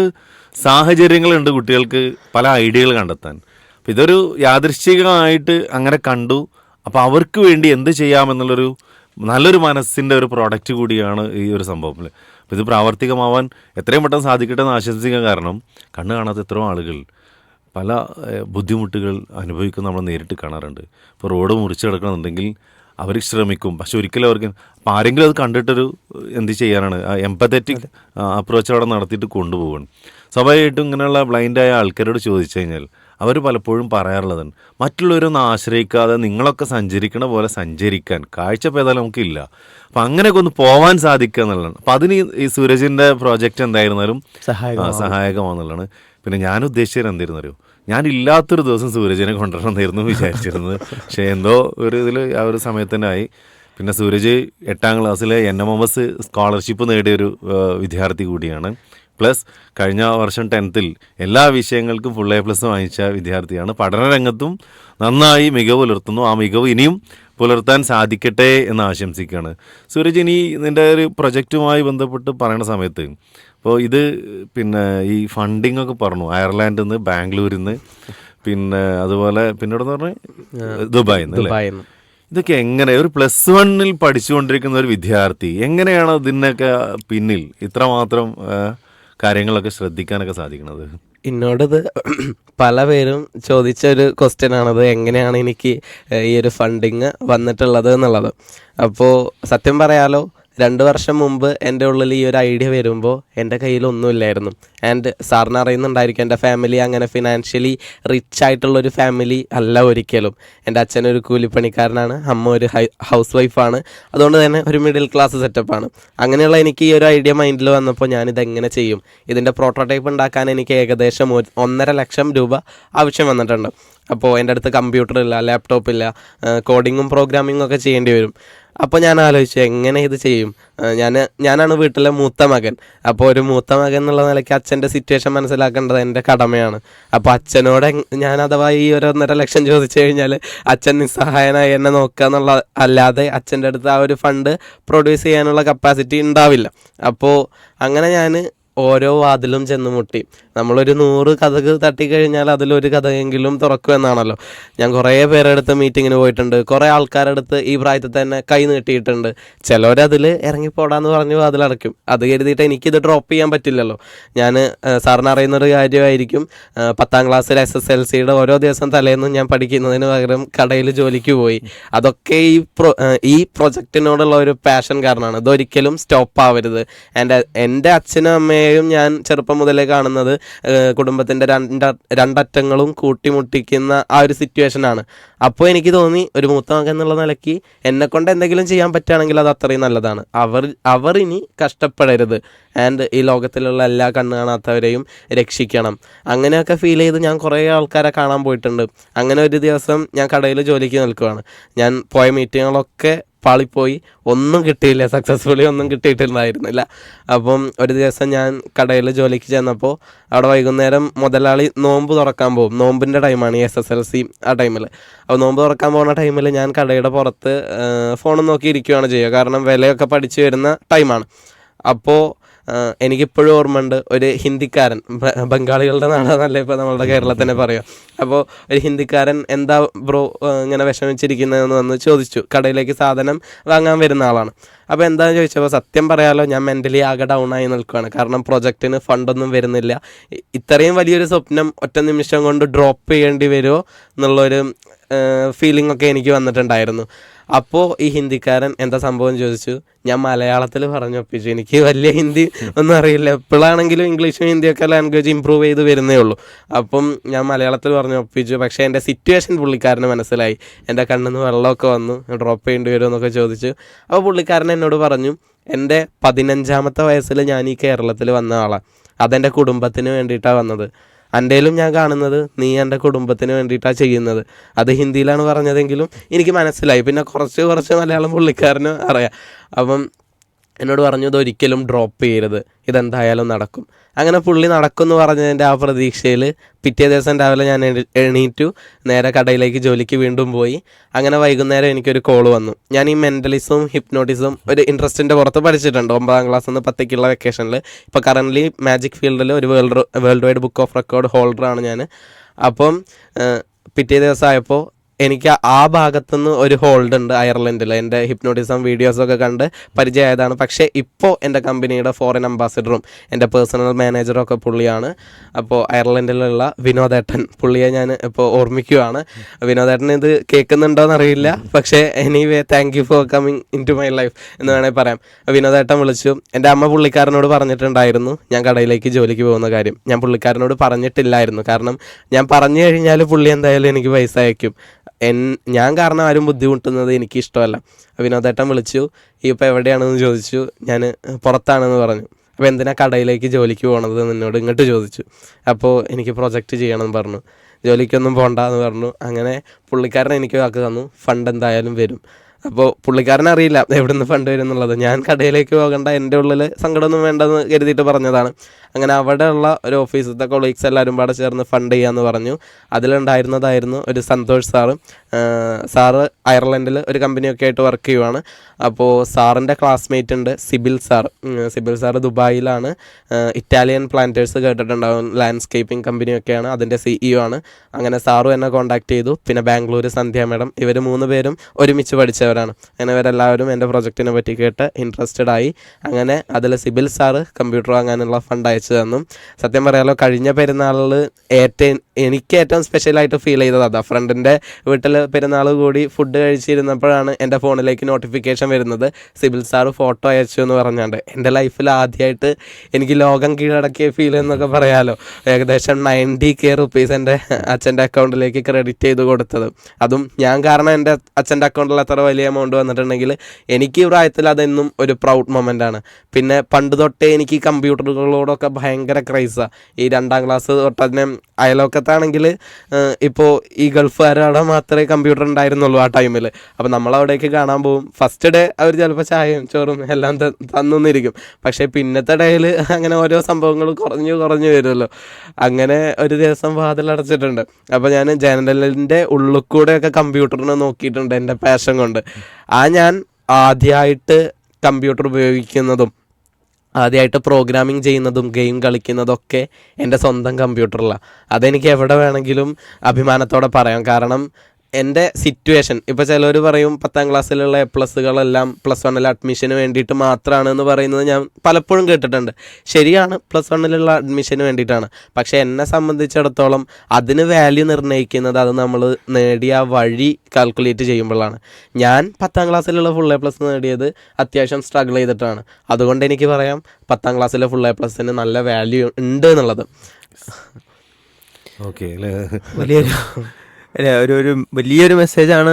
സാഹചര്യങ്ങളുണ്ട് കുട്ടികൾക്ക് പല ഐഡിയകൾ കണ്ടെത്താൻ. അപ്പോൾ ഇതൊരു യാദൃശ്ചികമായിട്ട് അങ്ങനെ കണ്ടു. അപ്പോൾ അവർക്ക് വേണ്ടി എന്ത് ചെയ്യാമെന്നുള്ളൊരു നല്ലൊരു മനസ്സിന്റെ ഒരു പ്രോഡക്റ്റ് കൂടിയാണ് ഈ ഒരു സംഭവം. അപ്പോൾ ഇത് പ്രാവർത്തികമാവാൻ എത്രയും പെട്ടെന്ന് സാധിക്കട്ടെ എന്ന് ആശംസിക്കാൻ കാരണം കണ്ണ് കാണാത്ത എത്രയോ ആളുകൾ പല ബുദ്ധിമുട്ടുകൾ അനുഭവിക്കുന്ന നമ്മൾ നേരിട്ട് കാണാറുണ്ട്. ഇപ്പോൾ റോഡ് മുറിച്ച് കിടക്കണമെന്നുണ്ടെങ്കിൽ അവർ ശ്രമിക്കും. പക്ഷെ ഒരിക്കലും അവർക്ക് അപ്പം ആരെങ്കിലും അത് കണ്ടിട്ടൊരു എന്ത് ചെയ്യാനാണ്? എംപത്തറ്റിക് അപ്രോച്ച് അവിടെ നടത്തിയിട്ട് കൊണ്ടുപോകണം സ്വാഭാവികമായിട്ടും ഇങ്ങനെയുള്ള ബ്ലൈൻഡായ ആൾക്കാരോട് ചോദിച്ചു കഴിഞ്ഞാൽ അവർ പലപ്പോഴും പറയാറുള്ളതാണ് മറ്റുള്ളവരൊന്നും ആശ്രയിക്കാതെ നിങ്ങളൊക്കെ സഞ്ചരിക്കണ പോലെ സഞ്ചരിക്കാൻ. കാഴ്ച പേതാൽ നമുക്കില്ല. അപ്പം അങ്ങനെയൊക്കെ ഒന്ന് പോവാൻ സാധിക്കുക എന്നുള്ളതാണ്. അപ്പം അതിന് ഈ- സൂരജിന്റെ പ്രോജക്റ്റ് എന്തായിരുന്നാലും സഹായകമാണെന്നുള്ളതാണ് പിന്നെ ഞാൻ ഉദ്ദേശിച്ചത് എന്തായിരുന്നു അറിയോ ഞാൻ ഇല്ലാത്തൊരു ദിവസം സൂരജിനെ കൊണ്ടുവരണം എന്നായിരുന്നു വിചാരിച്ചിരുന്നത്. പക്ഷേ എന്തോ ഒരു ഇതിൽ ആ ഒരു സമയത്ത് തന്നെ ആയി. പിന്നെ സൂരജ് എട്ടാം ക്ലാസ്സിലെ N M M S scholarship നേടിയ ഒരു വിദ്യാർത്ഥി കൂടിയാണ്. പ്ലസ് കഴിഞ്ഞ വർഷം ടെൻത്തിൽ എല്ലാ വിഷയങ്ങൾക്കും ഫുൾ എ പ്ലസ് വാങ്ങിച്ച വിദ്യാർത്ഥിയാണ്. പഠന രംഗത്തും നന്നായി മികവ് പുലർത്തുന്നു. ആ മികവ് ഇനിയും പുലർത്താൻ സാധിക്കട്ടെ എന്ന് ആശംസിക്കുകയാണ്. സൂരജ് ഇനി നിന്റെ ഒരു പ്രൊജക്റ്റുമായി ബന്ധപ്പെട്ട് പറയുന്ന സമയത്ത് അപ്പോൾ ഇത് പിന്നെ ഈ ഫണ്ടിങ് ഒക്കെ പറഞ്ഞു. അയർലാൻഡിൽ നിന്ന് ബാംഗ്ലൂരിൽ നിന്ന് പിന്നെ അതുപോലെ പിന്നീട് പറഞ്ഞ ദുബായിൽ നിന്ന് ദുബായിൽ നിന്ന് ഇതൊക്കെ എങ്ങനെ ഒരു പ്ലസ് വണ്ണിൽ പഠിച്ചുകൊണ്ടിരിക്കുന്ന ഒരു വിദ്യാർത്ഥി എങ്ങനെയാണ് ഇതിനൊക്കെ പിന്നിൽ? ഇത്രമാത്രം കാര്യങ്ങളൊക്കെ ശ്രദ്ധിക്കാനൊക്കെ സാധിക്കുന്നത് എന്നോടത് പല പേരും ചോദിച്ച ഒരു ക്വസ്റ്റ്യൻ ആണത്. എങ്ങനെയാണ് എനിക്ക് ഈ ഒരു ഫണ്ടിങ് വന്നിട്ടുള്ളത് എന്നുള്ളത്? അപ്പോൾ സത്യം പറയാലോ രണ്ട് വർഷം മുമ്പ് എന്റെ ഉള്ളിൽ ഈ ഒരു ഐഡിയ വരുമ്പോൾ എന്റെ കയ്യിൽ ഒന്നുമില്ലായിരുന്നു. ആൻഡ് സാറിന് അറിയുന്നുണ്ടായിരിക്കും എന്റെ ഫാമിലി അങ്ങനെ ഫിനാൻഷ്യലി റിച്ച് ആയിട്ടുള്ള ഒരു ഫാമിലി അല്ല ഒരിക്കലും. എന്റെ അച്ഛൻ ഒരു കൂലിപ്പണിക്കാരനാണ് അമ്മ ഒരു ഹൗസ് വൈഫാണ് അതുകൊണ്ട് തന്നെ ഒരു മിഡിൽ ക്ലാസ് സെറ്റപ്പാണ് അങ്ങനെയുള്ള എനിക്ക് ഈ ഒരു ഐഡിയ മൈൻഡിൽ വന്നപ്പോൾ ഞാനിത് എങ്ങനെ ചെയ്യും? ഇതിന്റെ പ്രോട്ടോടൈപ്പ് ഉണ്ടാക്കാൻ എനിക്ക് ഏകദേശം ഒന്നര ലക്ഷം രൂപ ആവശ്യം വന്നിട്ടുണ്ട്. അപ്പോൾ എന്റെ അടുത്ത് കമ്പ്യൂട്ടർ ഇല്ല ലാപ്ടോപ്പ് ഇല്ല കോഡിങ്ങും പ്രോഗ്രാമിങ്ങും ഒക്കെ ചെയ്യേണ്ടി വരും. അപ്പോൾ ഞാൻ ആലോചിച്ചു എങ്ങനെ ഇത് ചെയ്യും? ഞാൻ ഞാനാണ് വീട്ടിലെ മൂത്ത മകൻ. അപ്പോൾ ഒരു മൂത്ത മകൻ എന്നുള്ള നിലയ്ക്ക് അച്ഛന്റെ സിറ്റുവേഷൻ മനസ്സിലാക്കേണ്ടത് എന്റെ കടമയാണ്. അപ്പോൾ അച്ഛനോട് ഞാൻ അഥവാ ഈ ഒരു ഒന്നര ലക്ഷം ചോദിച്ചു കഴിഞ്ഞാൽ അച്ഛൻ നിസ്സഹായനായി എന്നെ നോക്കുക എന്നുള്ള അല്ലാതെ അച്ഛന്റെ അടുത്ത് ആ ഒരു ഫണ്ട് പ്രൊഡ്യൂസ് ചെയ്യാനുള്ള കപ്പാസിറ്റി ഉണ്ടാവില്ല. അപ്പോൾ അങ്ങനെ ഞാൻ ഓരോ വാതിലും ചെന്ന് മുട്ടി. നമ്മളൊരു നൂറ് കഥക് തട്ടിക്കഴിഞ്ഞാൽ അതിലൊരു കഥയെങ്കിലും തുറക്കുമെന്നാണല്ലോ ഞാൻ കുറേ പേരുടെ അടുത്ത് മീറ്റിങ്ങിന് പോയിട്ടുണ്ട്. കുറേ ആൾക്കാരുടെ അടുത്ത് ഈ പ്രായത്തിൽ തന്നെ കൈ നീട്ടിയിട്ടുണ്ട്. ചിലവരതിൽ ഇറങ്ങിപ്പോടാന്ന് പറഞ്ഞ് വാതിലടയ്ക്കും. അത് കരുതിയിട്ട് എനിക്കിത് ഡ്രോപ്പ് ചെയ്യാൻ പറ്റില്ലല്ലോ. ഞാൻ സാറിന് അറിയുന്നൊരു കാര്യമായിരിക്കും. പത്താം ക്ലാസ്സിൽ എസ് എസ് എൽ സിയുടെ ഓരോ ദിവസം തലേന്നും ഞാൻ പഠിക്കുന്നതിന് പകരം കടയിൽ ജോലിക്ക് പോയി. അതൊക്കെ ഈ പ്രൊ ഈ പ്രൊജക്റ്റിനോടുള്ള ഒരു പാഷൻ കാരണമാണ്. ഇതൊരിക്കലും സ്റ്റോപ്പ് ആവരുത്. എന്റെ എന്റെ അച്ഛനും അമ്മയെയും ഞാൻ ചെറുപ്പം മുതലേ കാണുന്നത് കുടുംബത്തിന്റെ രണ്ട രണ്ടറ്റങ്ങളും കൂട്ടിമുട്ടിക്കുന്ന ആ ഒരു സിറ്റുവേഷനാണ് അപ്പോൾ എനിക്ക് തോന്നി ഒരു മൂത്ത മകൻ എന്നുള്ള നിലയ്ക്ക് എന്നെ കൊണ്ട് എന്തെങ്കിലും ചെയ്യാൻ പറ്റുകയാണെങ്കിൽ അത് അത്രയും നല്ലതാണ്. അവർ അവർ ഇനി കഷ്ടപ്പെടരുത്. ആൻഡ് ഈ ലോകത്തിലുള്ള എല്ലാ കണ്ണു കാണാത്തവരെയും രക്ഷിക്കണം. അങ്ങനെയൊക്കെ ഫീൽ ചെയ്ത് ഞാൻ കുറേ ആൾക്കാരെ കാണാൻ പോയിട്ടുണ്ട്. അങ്ങനെ ഒരു ദിവസം ഞാൻ കടയിൽ ജോലിക്ക് നിൽക്കുകയാണ് ഞാൻ പോയ മീറ്റിങ്ങുകളൊക്കെ പാളിപ്പോയി. ഒന്നും കിട്ടിയില്ല. സക്സസ്ഫുള്ളി ഒന്നും കിട്ടിയിട്ടുണ്ടായിരുന്നില്ല അപ്പം ഒരു ദിവസം ഞാൻ കടയിൽ ജോലിക്ക് ചെന്നപ്പോൾ അവിടെ വൈകുന്നേരം മുതലാളി നോമ്പ് തുറക്കാൻ പോകും. നോമ്പിന്റെ ടൈമാണ് എസ് എസ് എൽ സി ആ ടൈമിൽ അപ്പോൾ നോമ്പ് തുറക്കാൻ പോകുന്ന ടൈമിൽ ഞാൻ കടയുടെ പുറത്ത് ഫോണും നോക്കി ഇരിക്കുകയാണ് ചെയ്യുക. കാരണം വിലയൊക്കെ പഠിച്ചു വരുന്ന ടൈമാണ്. അപ്പോൾ എനിക്കിപ്പോഴും ഓർമ്മയുണ്ട് ഒരു ഹിന്ദിക്കാരൻ ബംഗാളികളുടെ നാടാന്നല്ലേ ഇപ്പോൾ നമ്മളുടെ കേരളത്തിനെ പറയാം അപ്പോൾ ഒരു ഹിന്ദിക്കാരൻ എന്താ ബ്രോ ഇങ്ങനെ വിഷമിച്ചിരിക്കുന്നതെന്ന് വന്ന് ചോദിച്ചു. കടയിലേക്ക് സാധനം വാങ്ങാൻ വരുന്ന ആളാണ്. അപ്പോൾ എന്താണെന്ന് ചോദിച്ചപ്പോൾ സത്യം പറയാലോ ഞാൻ മെന്റലി ആകെ ഡൗൺ ആയി നിൽക്കുകയാണ് കാരണം പ്രൊജക്റ്റിന് ഫണ്ടൊന്നും വരുന്നില്ല. ഇത്രയും വലിയൊരു സ്വപ്നം ഒറ്റ നിമിഷം കൊണ്ട് ഡ്രോപ്പ് ചെയ്യേണ്ടി വരുമോ എന്നുള്ളൊരു ഫീലിംഗ് ഒക്കെ എനിക്ക് വന്നിട്ടുണ്ടായിരുന്നു. അപ്പോൾ ഈ ഹിന്ദിക്കാരൻ എന്താ സംഭവം ചോദിച്ചു? ഞാൻ മലയാളത്തിൽ പറഞ്ഞൊപ്പിച്ചു എനിക്ക് വലിയ ഹിന്ദി ഒന്നും അറിയില്ല. എപ്പോഴാണെങ്കിലും ഇംഗ്ലീഷും ഹിന്ദിയൊക്കെ ലാംഗ്വേജ് ഇമ്പ്രൂവ് ചെയ്ത് വരുന്നേ ഉള്ളൂ. അപ്പം ഞാൻ മലയാളത്തിൽ പറഞ്ഞൊപ്പിച്ചു പക്ഷേ എന്റെ സിറ്റുവേഷൻ പുള്ളിക്കാരന് മനസ്സിലായി. എന്റെ കണ്ണിൽ നിന്ന് വെള്ളമൊക്കെ വന്നു. ഡ്രോപ്പ് ചെയ്യേണ്ടി വരുമോ എന്നൊക്കെ ചോദിച്ചു. അപ്പോൾ പുള്ളിക്കാരൻ എന്നോട് പറഞ്ഞു എന്റെ പതിനഞ്ചാമത്തെ വയസ്സിൽ ഞാൻ ഈ കേരളത്തിൽ വന്ന ആളാണ് അതെന്റെ കുടുംബത്തിന് വേണ്ടിയിട്ടാണ് വന്നത്. എന്റെയിലും ഞാൻ കാണുന്നത് നീ എന്റെ കുടുംബത്തിന് വേണ്ടിയിട്ടാണ് ചെയ്യുന്നത്. അത് ഹിന്ദിയിലാണ് പറഞ്ഞതെങ്കിലും എനിക്ക് മനസ്സിലായി. പിന്നെ കുറച്ച് കുറച്ച് മലയാളം പുള്ളിക്കാരന് അറിയാം. അപ്പം എന്നോട് പറഞ്ഞു ഇതൊരിക്കലും ഡ്രോപ്പ് ചെയ്യരുത്. ഇതെന്തായാലും നടക്കും. അങ്ങനെ പുള്ളി നടക്കുമെന്ന് പറഞ്ഞതിന്റെ ആ പ്രതീക്ഷയിൽ പിറ്റേ ദിവസം രാവിലെ ഞാൻ എണീ- എണീറ്റു. നേരെ കടയിലേക്ക് ജോലിക്ക് വീണ്ടും പോയി. അങ്ങനെ വൈകുന്നേരം എനിക്കൊരു കോൾ വന്നു. ഞാൻ ഈ മെന്റലിസവും ഹിപ്നോട്ടിസും ഒരു ഇൻട്രസ്റ്റിന്റെ പുറത്ത് പഠിച്ചിട്ടുണ്ട്. ഒമ്പതാം ക്ലാസ് നിന്ന് പത്തേക്കുള്ള വെക്കേഷനിൽ ഇപ്പോൾ കറന്റ്ലി മാജിക് ഫീൽഡിൽ ഒരു world world wide book of record ഹോൾഡറാണ് ഞാൻ. അപ്പം പിറ്റേ ദിവസം ആയപ്പോൾ എനിക്ക് ആ ഭാഗത്തുനിന്ന് ഒരു ഹോൾഡ് ഉണ്ട് അയർലൻഡിൽ എന്റെ ഹിപ്നോട്ടിസം വീഡിയോസൊക്കെ കണ്ട് പരിചയമായതാണ്. പക്ഷേ ഇപ്പോൾ എന്റെ കമ്പനിയുടെ ഫോറിൻ അംബാസിഡറും എന്റെ പേഴ്സണൽ മാനേജറും ഒക്കെ പുള്ളിയാണ്. അപ്പോൾ അയർലൻഡിലുള്ള വിനോദേട്ടൻ പുള്ളിയെ ഞാൻ ഇപ്പോൾ ഓർമ്മിക്കുകയാണ് വിനോദേട്ടൻ ഇത് കേൾക്കുന്നുണ്ടോയെന്ന് അറിയില്ല പക്ഷേ anyway thank you for coming in to my life എന്ന് വേണമെങ്കിൽ പറയാം. വിനോദേട്ടൻ വിളിച്ചു. എന്റെ അമ്മ പുള്ളിക്കാരനോട് പറഞ്ഞിട്ടുണ്ടായിരുന്നു ഞാൻ കടയിലേക്ക് ജോലിക്ക് പോകുന്ന കാര്യം. ഞാൻ പുള്ളിക്കാരനോട് പറഞ്ഞിട്ടില്ലായിരുന്നു. കാരണം ഞാൻ പറഞ്ഞു കഴിഞ്ഞാൽ പുള്ളി എന്തായാലും എനിക്ക് പൈസ അയക്കും. എൻ ഞാൻ കാരണം ആരും ബുദ്ധിമുട്ടുന്നത് എനിക്ക് ഇഷ്ടമല്ല വിനോദേട്ടൻ വിളിച്ചു ഈ ഇപ്പോൾ എവിടെയാണെന്ന് ചോദിച്ചു. ഞാൻ പുറത്താണെന്ന് പറഞ്ഞു. അപ്പോൾ എന്തിനാ കടയിലേക്ക് ജോലിക്ക് പോകണത് എന്ന് എന്നോട് ഇങ്ങോട്ട് ചോദിച്ചു. അപ്പോൾ എനിക്ക് പ്രൊജക്റ്റ് ചെയ്യണമെന്ന് പറഞ്ഞു. ജോലിക്കൊന്നും പോകണ്ട എന്ന് പറഞ്ഞു. അങ്ങനെ പുള്ളിക്കാരൻ എനിക്ക് വാക്ക് തന്നു. ഫണ്ട് എന്തായാലും വരും. അപ്പോൾ പുള്ളിക്കാരൻ അറിയില്ല എവിടെ നിന്ന് ഫണ്ട് വരും എന്നുള്ളത്. ഞാൻ കടയിലേക്ക് പോകേണ്ട എന്റെ ഉള്ളിൽ സങ്കടമൊന്നും വേണ്ടെന്ന് കരുതിയിട്ട് പറഞ്ഞതാണ്. അങ്ങനെ അവിടെയുള്ള ഒരു ഓഫീസിലത്തെ കൊളീഗ്സ് എല്ലാവരും പാടെ ചേർന്ന് ഫണ്ട് ചെയ്യാമെന്ന് പറഞ്ഞു. അതിലുണ്ടായിരുന്നതായിരുന്നു ഒരു സന്തോഷ് സാറ് സാറ് അയർലൻഡിൽ ഒരു കമ്പനിയൊക്കെ ആയിട്ട് വർക്ക് ചെയ്യുവാണ്. അപ്പോൾ സാറിന്റെ ക്ലാസ്മേറ്റ് ഉണ്ട് സിബിൽ സാർ. സിബിൽ സാർ ദുബായിലാണ്. ഇറ്റാലിയൻ പ്ലാന്റേഴ്സ് കേട്ടിട്ടുണ്ടാവും ലാൻഡ്സ്കേപ്പിംഗ് കമ്പനിയൊക്കെയാണ് അതിന്റെ സിഇഒ ആണ്. അങ്ങനെ സാറും എന്നെ കോൺടാക്ട് ചെയ്തു. പിന്നെ ബാംഗ്ലൂർ സന്ധ്യ മേഡം ഇവർ മൂന്ന് പേരും ഒരുമിച്ച് പഠിച്ചവരാണ്. അങ്ങനെ ഇവരെല്ലാവരും എന്റെ പ്രൊജക്റ്റിനെ പറ്റി കേട്ട് ഇൻട്രസ്റ്റഡ് ആയി. അങ്ങനെ അതിൽ സിബിൽ സാറ് കമ്പ്യൂട്ടർ വാങ്ങാനുള്ള ഫണ്ട് അയച്ചു തന്നു. സത്യം പറയാലോ കഴിഞ്ഞ പെരുന്നാളിൽ ഏറ്റവും എനിക്ക് ഏറ്റവും സ്പെഷ്യലായിട്ട് ഫീൽ ചെയ്തത് അതാ. ഫ്രണ്ടിന്റെ വീട്ടിൽ പെരുന്നാൾ കൂടി ഫുഡ് കഴിച്ചിരുന്നപ്പോഴാണ് എന്റെ ഫോണിലേക്ക് നോട്ടിഫിക്കേഷൻ വരുന്നത്. സിബിൽ സാർ ഫോട്ടോ അയച്ചു എന്ന് പറഞ്ഞാണ്ട്. എന്റെ ലൈഫിൽ ആദ്യമായിട്ട് എനിക്ക് ലോകം കീഴടക്കിയ ഫീൽ എന്നൊക്കെ പറയാലോ. ഏകദേശം നയന്റി കെ റുപ്പീസ് എന്റെ അച്ഛന്റെ അക്കൗണ്ടിലേക്ക് ക്രെഡിറ്റ് ചെയ്ത് കൊടുത്തത്. അതും ഞാൻ കാരണം എന്റെ അച്ഛന്റെ അക്കൗണ്ടിൽ അത്ര വലിയ എമൗണ്ട് വന്നിട്ടുണ്ടെങ്കിൽ എനിക്ക് പ്രായത്തിൽ അതെന്നും ഒരു പ്രൗഡ് മൊമെന്റ് ആണ്. പിന്നെ പണ്ട് തൊട്ടേ എനിക്ക് കമ്പ്യൂട്ടറുകളോടൊക്കെ ഭയങ്കര ക്രൈസാണ് ഈ രണ്ടാം ക്ലാസ് തൊട്ട് തന്നെ അയലോക്കത്താണെങ്കിൽ ഇപ്പോൾ ഈ ഗൾഫുകാരവിടെ മാത്രമേ കമ്പ്യൂട്ടർ ഉണ്ടായിരുന്നുള്ളൂ ആ ടൈമിൽ അപ്പോൾ നമ്മളവിടേക്ക് കാണാൻ പോകും. ഫസ്റ്റ് ഡേ അവർ ചിലപ്പോൾ ചായയും ചോറും എല്ലാം തന്നിരിക്കും പക്ഷേ പിന്നത്തെ ഡേയിൽ അങ്ങനെ ഓരോ സംഭവങ്ങൾ കുറഞ്ഞു കുറഞ്ഞു വരുമല്ലോ. അങ്ങനെ ഒരു ദിവസം വാതിലടച്ചിട്ടുണ്ട്. അപ്പോൾ ഞാൻ ജനറലിന്റെ ഉള്ളിൽ കൂടെയൊക്കെ കമ്പ്യൂട്ടറിനെ നോക്കിയിട്ടുണ്ട് എന്റെ പാഷൻ കൊണ്ട്. ആ ഞാൻ ആദ്യമായിട്ട് കമ്പ്യൂട്ടർ ഉപയോഗിക്കുന്നതും ആദ്യമായിട്ട് പ്രോഗ്രാമിംഗ് ചെയ്യുന്നതും ഗെയിം കളിക്കുന്നതൊക്കെ എന്റെ സ്വന്തം കമ്പ്യൂട്ടറിലാണ് അതെനിക്ക് എവിടെ വേണമെങ്കിലും അഭിമാനത്തോടെ പറയാം. കാരണം എന്റെ സിറ്റുവേഷൻ ഇപ്പോൾ ചിലർ പറയും പത്താം ക്ലാസ്സിലുള്ള എ പ്ലസ്സുകളെല്ലാം പ്ലസ് വണ്ണിൽ അഡ്മിഷന് വേണ്ടിയിട്ട് മാത്രമാണ് എന്ന് പറയുന്നത് ഞാൻ പലപ്പോഴും കേട്ടിട്ടുണ്ട്. ശരിയാണ് പ്ലസ് വണ്ണിലുള്ള അഡ്മിഷന് വേണ്ടിയിട്ടാണ്. പക്ഷേ എന്നെ സംബന്ധിച്ചിടത്തോളം അതിന് വാല്യൂ നിർണയിക്കുന്നത് അത് നമ്മൾ നേടിയ വഴി കാൽക്കുലേറ്റ് ചെയ്യുമ്പോഴാണ്. ഞാൻ പത്താം ക്ലാസ്സിലുള്ള ഫുൾ എ പ്ലസ് നേടിയത് അത്യാവശ്യം സ്ട്രഗിൾ ചെയ്തിട്ടാണ്. അതുകൊണ്ട് എനിക്ക് പറയാം പത്താം ക്ലാസ്സിലെ ഫുൾ എ പ്ലസ്സിന് നല്ല വാല്യൂ ഉണ്ട് എന്നുള്ളത്. ഓക്കെ അല്ലേ? വലിയൊരു ഒരു ഒരു വലിയൊരു മെസ്സേജാണ്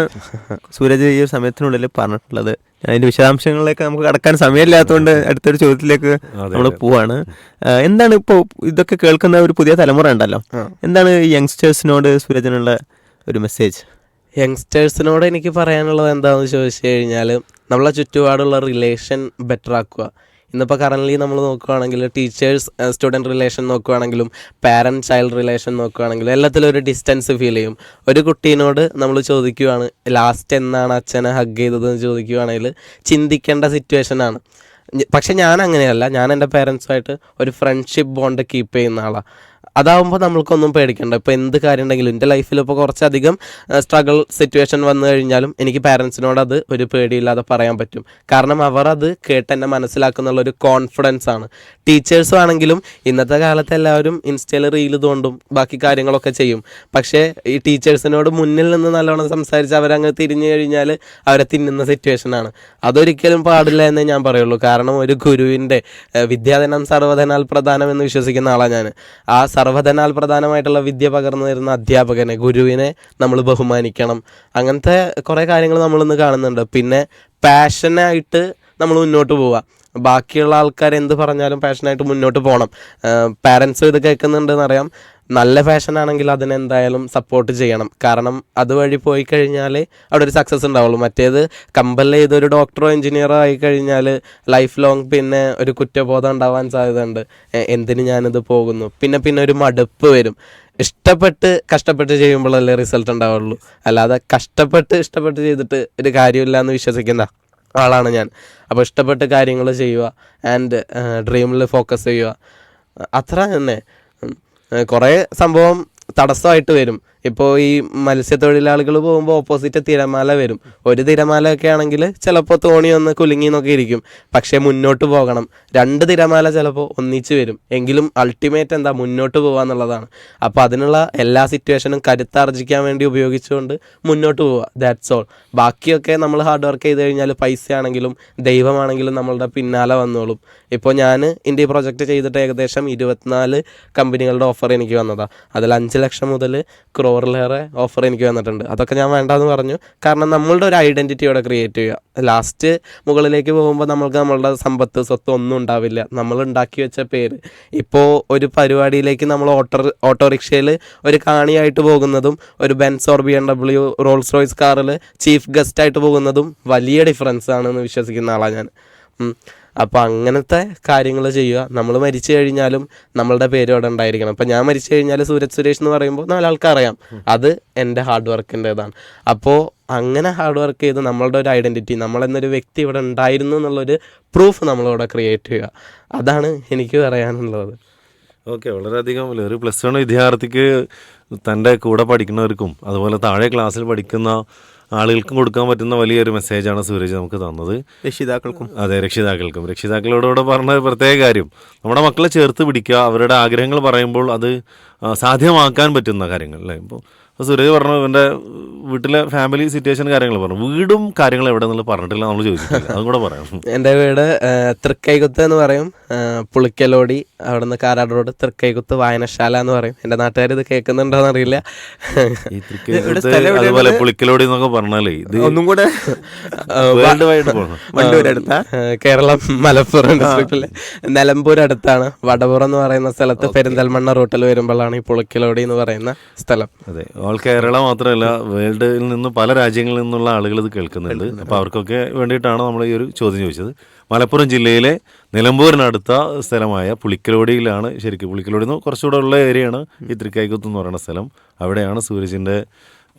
സൂരജ് ഈ ഒരു സമയത്തിനുള്ളിൽ പറഞ്ഞിട്ടുള്ളത്. അതിന്റെ വിശദാംശങ്ങളിലേക്ക് നമുക്ക് കടക്കാൻ സമയമില്ലാത്തതുകൊണ്ട് അടുത്തൊരു ചോദ്യത്തിലേക്ക് നമ്മൾ പോവാണ്. എന്താണ് ഇപ്പോൾ ഇതൊക്കെ കേൾക്കുന്ന ഒരു പുതിയ തലമുറ ഉണ്ടല്ലോ. എന്താണ് യങ്സ്റ്റേഴ്സിനോട് സൂരജിനുള്ള ഒരു മെസ്സേജ് യങ്സ്റ്റേഴ്സിനോട് എനിക്ക് പറയാനുള്ളത് എന്താണെന്ന് ചോദിച്ചു കഴിഞ്ഞാൽ നമ്മളെ ചുറ്റുപാടുള്ള റിലേഷൻ ബെറ്റർ ആക്കുക. ഇന്നിപ്പോൾ കറന്റ്ലി നമ്മൾ നോക്കുകയാണെങ്കിൽ ടീച്ചേഴ്സ് സ്റ്റുഡന്റ് റിലേഷൻ നോക്കുകയാണെങ്കിലും പാരന്റ് ചൈൽഡ് റിലേഷൻ നോക്കുകയാണെങ്കിലും എല്ലാത്തിലും ഒരു ഡിസ്റ്റൻസ് ഫീൽ ചെയ്യും. ഒരു കുട്ടീനോട് നമ്മൾ ചോദിക്കുകയാണ് ലാസ്റ്റ് എന്നാണ് അച്ഛനെ ഹഗ് ചെയ്തതെന്ന് ചോദിക്കുകയാണെങ്കിൽ ചിന്തിക്കേണ്ട സിറ്റുവേഷനാണ് പക്ഷെ ഞാൻ അങ്ങനെയല്ല. ഞാൻ എന്റെ പേരൻസുമായിട്ട് ഒരു ഫ്രണ്ട്ഷിപ്പ് ബോണ്ട് കീപ്പ് ചെയ്യുന്ന ആളാണ് അതാവുമ്പോൾ നമ്മൾക്കൊന്നും പേടിക്കണ്ട. ഇപ്പോൾ എന്ത് കാര്യം ഉണ്ടെങ്കിലും എന്റെ ലൈഫിൽ ഇപ്പോൾ കുറച്ചധികം സ്ട്രഗിൾ സിറ്റുവേഷൻ വന്നു കഴിഞ്ഞാലും എനിക്ക് പാരൻസിനോട് അത് ഒരു പേടിയില്ലാതെ പറയാൻ പറ്റും. കാരണം അവർ അത് കേട്ട് എന്നെ മനസ്സിലാക്കുന്നുള്ള ഒരു കോൺഫിഡൻസ് ആണ്. ടീച്ചേഴ്സ് ആണെങ്കിലും ഇന്നത്തെ കാലത്ത് എല്ലാവരും ഇൻസ്റ്റയിൽ റീൽ തോണ്ടും ബാക്കി കാര്യങ്ങളൊക്കെ ചെയ്യും. പക്ഷേ ഈ ടീച്ചേഴ്സിനോട് മുന്നിൽ നിന്ന് നല്ലോണം സംസാരിച്ച് അവരങ്ങ് തിരിഞ്ഞു കഴിഞ്ഞാൽ അവരെ തിന്നുന്ന സിറ്റുവേഷനാണ് അതൊരിക്കലും പാടില്ല എന്നേ ഞാൻ പറയുള്ളൂ. കാരണം ഒരു ഗുരുവിന്റെ വിദ്യാധനം സർവധനാൽ പ്രധാനം എന്ന് വിശ്വസിക്കുന്ന ആളാണ് ഞാൻ ആ സർവധനാൽ പ്രധാനമായിട്ടുള്ള വിദ്യ പകർന്നു തരുന്ന അധ്യാപകനെ ഗുരുവിനെ നമ്മൾ ബഹുമാനിക്കണം. അങ്ങനത്തെ കുറേ കാര്യങ്ങൾ നമ്മളിന്ന് കാണുന്നുണ്ട്. പിന്നെ പാഷനായിട്ട് നമ്മൾ മുന്നോട്ട് പോവുക. ബാക്കിയുള്ള ആൾക്കാർ എന്ത് പറഞ്ഞാലും ഫാഷനായിട്ട് മുന്നോട്ട് പോകണം പാരൻസ് ഇത് കേൾക്കുന്നുണ്ടെന്നറിയാം. നല്ല ഫാഷൻ ആണെങ്കിൽ അതിനെന്തായാലും സപ്പോർട്ട് ചെയ്യണം. കാരണം അതുവഴി പോയി കഴിഞ്ഞാൽ അവിടെ ഒരു സക്സസ് ഉണ്ടാവുള്ളൂ. മറ്റേത് കമ്പൽ ചെയ്ത് ഒരു ഡോക്ടറോ എഞ്ചിനീയറോ ആയി കഴിഞ്ഞാൽ ലൈഫ് ലോങ് പിന്നെ ഒരു കുറ്റബോധം ഉണ്ടാവാൻ സാധ്യതയുണ്ട്. എന്തിന് ഞാനിത് പോകുന്നു? പിന്നെ പിന്നെ ഒരു മടുപ്പ് വരും. ഇഷ്ടപ്പെട്ട് കഷ്ടപ്പെട്ട് ചെയ്യുമ്പോഴല്ലേ റിസൾട്ട് ഉണ്ടാവുള്ളൂ. അല്ലാതെ കഷ്ടപ്പെട്ട് ഇഷ്ടപ്പെട്ട് ചെയ്തിട്ട് ഒരു കാര്യമില്ല എന്ന് വിശ്വസിക്കുന്ന ആളാണ് ഞാൻ. അപ്പോൾ ഇഷ്ടപ്പെട്ട് കാര്യങ്ങൾ ചെയ്യുക ആൻഡ് ഡ്രീമിൽ ഫോക്കസ് ചെയ്യുക. അത്ര തന്നെ കുറേ സംഭവം തടസ്സമായിട്ട് വരും. ഇപ്പോൾ ഈ മത്സ്യത്തൊഴിലാളികൾ പോകുമ്പോൾ ഓപ്പോസിറ്റ് തിരമാല വരും. ഒരു തിരമാലയൊക്കെ ആണെങ്കിൽ ചിലപ്പോൾ തോണി ഒന്ന് കുലുങ്ങി എന്നൊക്കെ ഇരിക്കും. പക്ഷേ മുന്നോട്ട് പോകണം. രണ്ട് തിരമാല ചിലപ്പോൾ ഒന്നിച്ച് വരും. എങ്കിലും അൾട്ടിമേറ്റ് എന്താ മുന്നോട്ട് പോകുക എന്നുള്ളതാണ്. അപ്പോൾ അതിനുള്ള എല്ലാ സിറ്റുവേഷനും കരുത്താർജിക്കാൻ വേണ്ടി ഉപയോഗിച്ചുകൊണ്ട് മുന്നോട്ട് പോവുക. ദാറ്റ്സ് ഓൾ ബാക്കിയൊക്കെ നമ്മൾ ഹാർഡ് വർക്ക് ചെയ്ത് കഴിഞ്ഞാൽ പൈസ ആണെങ്കിലും ദൈവമാണെങ്കിലും നമ്മളുടെ പിന്നാലെ വന്നോളും. ഇപ്പോൾ ഞാൻ ഇന്ത്യ പ്രൊജക്റ്റ് ചെയ്തിട്ട് ഏകദേശം ഇരുപത്തിനാല് കമ്പനികളുടെ ഓഫർ എനിക്ക് വന്നതാണ് അതിൽ അഞ്ച് ലക്ഷം മുതൽ ക്രോ ക്രോറിലേറെ ഓഫർ എനിക്ക് വന്നിട്ടുണ്ട്. അതൊക്കെ ഞാൻ വേണ്ടാന്ന് പറഞ്ഞു. കാരണം നമ്മളുടെ ഒരു ഐഡന്റിറ്റി ഇവിടെ ക്രിയേറ്റ് ചെയ്യുക. ലാസ്റ്റ് മുകളിലേക്ക് പോകുമ്പോൾ നമ്മൾക്ക് നമ്മളുടെ സമ്പത്ത് സ്വത്ത് ഒന്നും ഉണ്ടാവില്ല. നമ്മൾ ഉണ്ടാക്കി വെച്ച പേര്. ഇപ്പോൾ ഒരു പരിപാടിയിലേക്ക് നമ്മൾ ഓട്ടോ ഓട്ടോറിക്ഷയിൽ ഒരു കാണിയായിട്ട് പോകുന്നതും ഒരു Benz or B M W Rolls Royce കാറിൽ ചീഫ് ഗസ്റ്റായിട്ട് പോകുന്നതും വലിയ ഡിഫറൻസ് ആണെന്ന് വിശ്വസിക്കുന്ന ആളാണ് ഞാൻ. അപ്പോൾ അങ്ങനത്തെ കാര്യങ്ങൾ ചെയ്യുക. നമ്മൾ മരിച്ചു കഴിഞ്ഞാലും നമ്മളുടെ പേര് അവിടെ ഉണ്ടായിരിക്കണം. അപ്പം ഞാൻ മരിച്ചു കഴിഞ്ഞാൽ സൂരജ് സുരേഷ് എന്ന് പറയുമ്പോൾ നാലാൾക്കറിയാം അത് എന്റെ ഹാർഡ് വർക്കിന്റെതാണ് അപ്പോൾ അങ്ങനെ ഹാർഡ് വർക്ക് ചെയ്ത് നമ്മളുടെ ഒരു ഐഡന്റിറ്റി നമ്മളെന്നൊരു വ്യക്തി ഇവിടെ ഉണ്ടായിരുന്നു എന്നുള്ളൊരു പ്രൂഫ് നമ്മളിവിടെ ക്രിയേറ്റ് ചെയ്യുക. അതാണ് എനിക്ക് പറയാനുള്ളത്. ഓക്കെ വളരെയധികം ഒരു പ്ലസ് വൺ വിദ്യാർത്ഥിക്ക് തന്റെ കൂടെ പഠിക്കുന്നവർക്കും അതുപോലെ താഴെ ക്ലാസ്സിൽ പഠിക്കുന്ന ആളുകൾക്കും കൊടുക്കാൻ പറ്റുന്ന വലിയൊരു മെസ്സേജാണ് സൂരജ് നമുക്ക് തന്നത്. രക്ഷിതാക്കൾക്കും. അതെ രക്ഷിതാക്കൾക്കും. രക്ഷിതാക്കളോട് പറഞ്ഞ പ്രത്യേക കാര്യം. നമ്മുടെ മക്കളെ ചേർത്ത് പിടിക്കുക അവരുടെ ആഗ്രഹങ്ങൾ പറയുമ്പോൾ അത് സാധ്യമാക്കാൻ പറ്റുന്ന കാര്യങ്ങൾ അല്ലേ? ഇപ്പോൾ സുരേഷ് പറഞ്ഞു എന്റെ വീട്ടിലെ ഫാമിലി സിറ്റുവേഷൻ കാര്യങ്ങൾ പറഞ്ഞു. വീടും കാര്യങ്ങളും എവിടെ എന്നുള്ളത് പറഞ്ഞിട്ടില്ല നമ്മൾ ചോദിച്ചിട്ടില്ല. അതും കൂടെ പറയാം. എന്റെ വീട് തൃക്കൈകുത്ത് എന്ന് പറയും. പുളിക്കലോടി അവിടുന്ന് കാരാട് റോഡ് തൃക്കൈകുത്ത് വായനശാല എന്ന് പറയും. എന്റെ നാട്ടുകാർ ഇത് കേൾക്കുന്നുണ്ടോന്ന് അറിയില്ല. അതുപോലെ പുളിക്കലോടി എന്നൊക്കെ പറഞ്ഞാലേ ഇത് ഒന്നും കൂടെ വേൾഡ് വൈഡ് വണ്ടൂർ അടുത്ത കേരളം മലപ്പുറം ഡിസ്ട്രിക്റ്റിലെ നിലമ്പൂർ അടുത്താണ്. വടപുറം എന്ന് പറയുന്ന സ്ഥലത്ത് പെരിന്തൽമണ്ണ റൂട്ടിൽ വരുമ്പോഴാണ് ഈ പുളിക്കലോടി എന്ന് പറയുന്ന സ്ഥലം. അതെ. ഓൾ കേരള മാത്രമല്ല വേൾഡിൽ നിന്ന് പല രാജ്യങ്ങളിൽ നിന്നുള്ള ആളുകൾ ഇത് കേൾക്കുന്നുണ്ട്. അപ്പോൾ അവർക്കൊക്കെ വേണ്ടിയിട്ടാണ് നമ്മൾ ഈ ഒരു ചോദ്യം ചോദിച്ചത്. മലപ്പുറം ജില്ലയിലെ നിലമ്പൂരിനടുത്ത സ്ഥലമായ പുളിക്കലോടിയിലാണ് ശരിക്കും പുളിക്കലോടി നിന്ന് കുറച്ചുകൂടെ ഉള്ള ഏരിയയാണ് ഈ തൃക്കൈക്കുത്ത് എന്ന് പറയുന്ന സ്ഥലം. അവിടെയാണ് സൂരജിന്റെ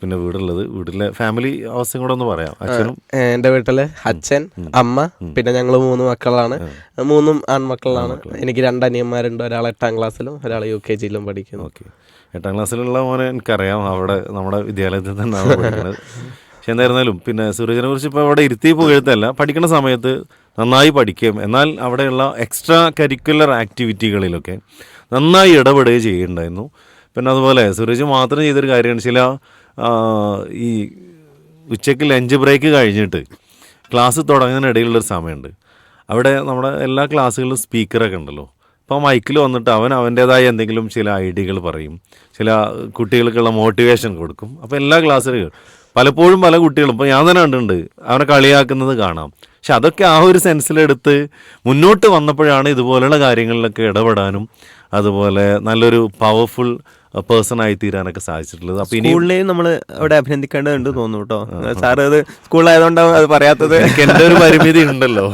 പിന്നെ വീടുള്ളത്. വീട്ടിലെ ഫാമിലി അവസ്ഥയും കൂടെ ഒന്ന് പറയാം. അച്ഛനും? എന്റെ വീട്ടിൽ അച്ഛൻ അമ്മ പിന്നെ ഞങ്ങൾ മൂന്ന് മക്കളാണ്. മൂന്നും ആൺമക്കളാണ്. എനിക്ക് രണ്ട് അനിയന്മാരുണ്ട്. ഒരാൾ എട്ടാം ക്ലാസ്സിലും ഒരാൾ യു കെ ജിയിലും പഠിക്കുന്നു. ഓക്കെ. എട്ടാം ക്ലാസ്സിലുള്ള മോനെ എനിക്കറിയാം. അവിടെ നമ്മുടെ വിദ്യാലയത്തിൽ തന്നെയാണ് പഠിക്കുന്നത്. പക്ഷെ എന്തായിരുന്നാലും പിന്നെ സൂരജിനെ കുറിച്ച് ഇപ്പോൾ അവിടെ ഇരുത്തി പുകഴ്ത്തല്ല. പഠിക്കുന്ന സമയത്ത് നന്നായി പഠിക്കുകയും എന്നാൽ അവിടെയുള്ള എക്സ്ട്രാ കരിക്കുലർ ആക്ടിവിറ്റികളിലൊക്കെ നന്നായി ഇടപെടുകയും ചെയ്യുന്നുണ്ടായിരുന്നു. പിന്നെ അതുപോലെ സൂരജ് മാത്രം ചെയ്തൊരു കാര്യമാണ്. ചില ഈ ഉച്ചയ്ക്ക് ലഞ്ച് ബ്രേക്ക് കഴിഞ്ഞിട്ട് ക്ലാസ് തുടങ്ങുന്നതിനിടയിലുള്ളൊരു സമയമുണ്ട്. അവിടെ നമ്മുടെ എല്ലാ ക്ലാസ്സുകളിലും സ്പീക്കറൊക്കെ ഉണ്ടല്ലോ. അപ്പോൾ മൈക്കിൽ വന്നിട്ട് അവൻ അവന്റേതായ എന്തെങ്കിലും ചില ഐഡിയകൾ പറയും. ചില കുട്ടികൾക്കുള്ള മോട്ടിവേഷൻ കൊടുക്കും. അപ്പോൾ എല്ലാ ക്ലാസ്സിലും പലപ്പോഴും പല കുട്ടികളും ഇപ്പോൾ ഞാൻ തന്നെ കണ്ടിട്ടുണ്ട് അവനെ കളിയാക്കുന്നത് കാണാം. പക്ഷെ അതൊക്കെ ആ ഒരു സെൻസിലെടുത്ത് മുന്നോട്ട് വന്നപ്പോഴാണ് ഇതുപോലെയുള്ള കാര്യങ്ങളിലൊക്കെ ഇടപെടാനും അതുപോലെ നല്ലൊരു പവർഫുൾ പേഴ്സൺ ആയി തീരാനൊക്കെ സാധിച്ചിട്ടുള്ളത്. അപ്പോൾ ഇനി സ്കൂളിലെയും നമ്മൾ അവിടെ അഭിനന്ദിക്കേണ്ടതുണ്ട് തോന്നുന്നു കേട്ടോ സാർ അത് സ്കൂളിലായതുകൊണ്ടാവും അത് പറയാത്തത്. എന്റെ എന്റെ ഒരു പരിമിതി ഉണ്ടല്ലോ.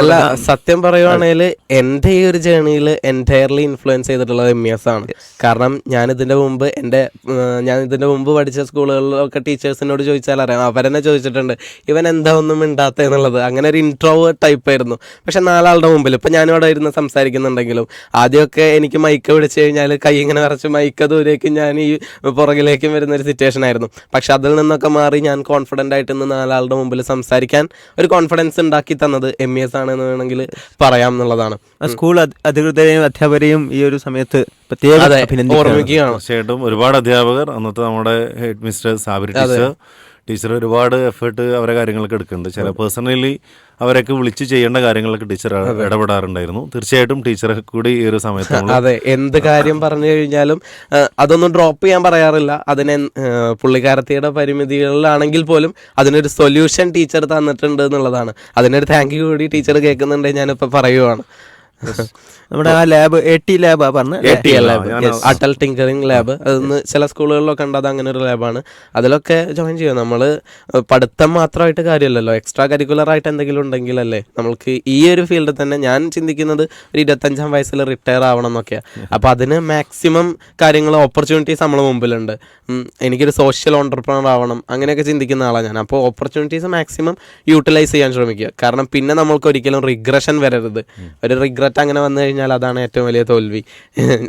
അല്ല സത്യം പറയുവാണെങ്കിൽ എന്റെ ഈ ഒരു ജേണിയിൽ എന്റയർലി ഇൻഫ്ലുവൻസ് ചെയ്തിട്ടുള്ളത് എം എസ് ആണ്. കാരണം ഞാൻ ഇതിന്റെ മുമ്പ് എന്റെ ഞാൻ ഇതിന്റെ മുമ്പ് പഠിച്ച സ്കൂളുകളിലൊക്കെ ടീച്ചേഴ്സിനോട് ചോദിച്ചാൽ അറിയാം. അവരെന്നെ ചോദിച്ചിട്ടുണ്ട് ഇവൻ എന്താ ഒന്നും മിണ്ടാത്ത എന്നുള്ളത്? അങ്ങനെ ഒരു ഇൻട്രോവ് ടൈപ്പ് ആയിരുന്നു. പക്ഷെ നാലാളുടെ മുമ്പിൽ ഇപ്പം ഞാനിവിടെ ഇരുന്ന് സംസാരിക്കുന്നുണ്ടെങ്കിലും ആദ്യമൊക്കെ എനിക്ക് മൈക്ക് പിടിച്ചു കഴിഞ്ഞാൽ കൈ ഇങ്ങനെ നിറച്ച് മൈക്ക് ദൂരേക്കും ഞാൻ ഈ പുറകിലേക്കും വരുന്ന ഒരു സിറ്റുവേഷൻ ആയിരുന്നു. പക്ഷെ അതിൽ നിന്നൊക്കെ മാറി ഞാൻ കോൺഫിഡന്റ് ആയിട്ട് ഇന്ന് നാലാളുടെ മുമ്പിൽ സംസാരിക്കാൻ ഒരു കോൺഫിഡൻസ് ഉണ്ടാക്കി തന്നത് എം എസ് ആണ് എന്ന് വേണമെങ്കിൽ പറയാം എന്നുള്ളതാണ്. ആ സ്കൂൾ അധ്- അധികൃതരെയും അധ്യാപകരെയും ഈ ഒരു സമയത്ത് പ്രത്യേക. ഓർമ്മിക്കുകയാണ്. തീർച്ചയായിട്ടും ഒരുപാട് അധ്യാപകർ അന്നത്തെ നമ്മുടെ head mister Sabiri teacher teacher ഒരുപാട് എഫേർട്ട് അവരെ കാര്യങ്ങളൊക്കെ എടുക്കുന്നുണ്ട്. ചില പേഴ്സണലി അവരൊക്കെ വിളിച്ച് ചെയ്യേണ്ട കാര്യങ്ങളൊക്കെ ടീച്ചർ ഇടപെടാറുണ്ടായിരുന്നു. തീർച്ചയായിട്ടും ടീച്ചറെ കൂടി ഈ ഒരു സമയത്ത് അതെ എന്ത് കാര്യം പറഞ്ഞു കഴിഞ്ഞാലും അതൊന്നും ഡ്രോപ്പ് ചെയ്യാൻ പറയാറില്ല. അതിനെ പുള്ളിക്കാരത്തിയുടെ പരിമിതികളിലാണെങ്കിൽ പോലും അതിനൊരു സൊല്യൂഷൻ ടീച്ചർ തന്നിട്ടുണ്ട് എന്നുള്ളതാണ്. അതിനൊരു താങ്ക് യു കൂടി ടീച്ചർ കേൾക്കുന്നുണ്ടെങ്കിൽ ഞാനിപ്പോൾ പറയുവാണ്. നമ്മുടെ ആ ലാബ് എ ടി ലാബാ പറഞ്ഞ Atal tinkering Atal tinkering lab അതൊന്ന് ചില സ്കൂളുകളിലൊക്കെ ഉണ്ട് അത് അങ്ങനെ ഒരു ലാബാണ് അതിലൊക്കെ ജോയിൻ ചെയ്യുക. നമ്മൾ പഠിത്തം മാത്രമായിട്ട് കാര്യമല്ലല്ലോ. എക്സ്ട്രാ കരിക്കുലർ ആയിട്ട് എന്തെങ്കിലും ഉണ്ടെങ്കിലല്ലേ നമ്മൾക്ക് ഈ ഒരു ഫീൽഡിൽ തന്നെ ഞാൻ ചിന്തിക്കുന്നത് ഒരു ഇരുപത്തഞ്ചാം വയസ്സിൽ റിട്ടയർ ആവണം എന്നൊക്കെയാണ് അപ്പോൾ അതിന് മാക്സിമം കാര്യങ്ങൾ ഓപ്പർച്യൂണിറ്റീസ് നമ്മളെ മുമ്പിലുണ്ട്. എനിക്കൊരു സോഷ്യൽ ഓണ്ടർപ്രണർ ആവണം. അങ്ങനെയൊക്കെ ചിന്തിക്കുന്ന ആളാണ് ഞാൻ. അപ്പോൾ ഓപ്പർച്യൂണിറ്റീസ് മാക്സിമം യൂട്ടിലൈസ് ചെയ്യാൻ ശ്രമിക്കുക. കാരണം പിന്നെ നമ്മൾക്ക് ഒരിക്കലും റിഗ്രഷൻ വരരുത്. ഒരു റിഗ്രറ്റ് അങ്ങനെ വന്നു കഴിഞ്ഞാൽ അതാണ് ഏറ്റവും വലിയ തോൽവി.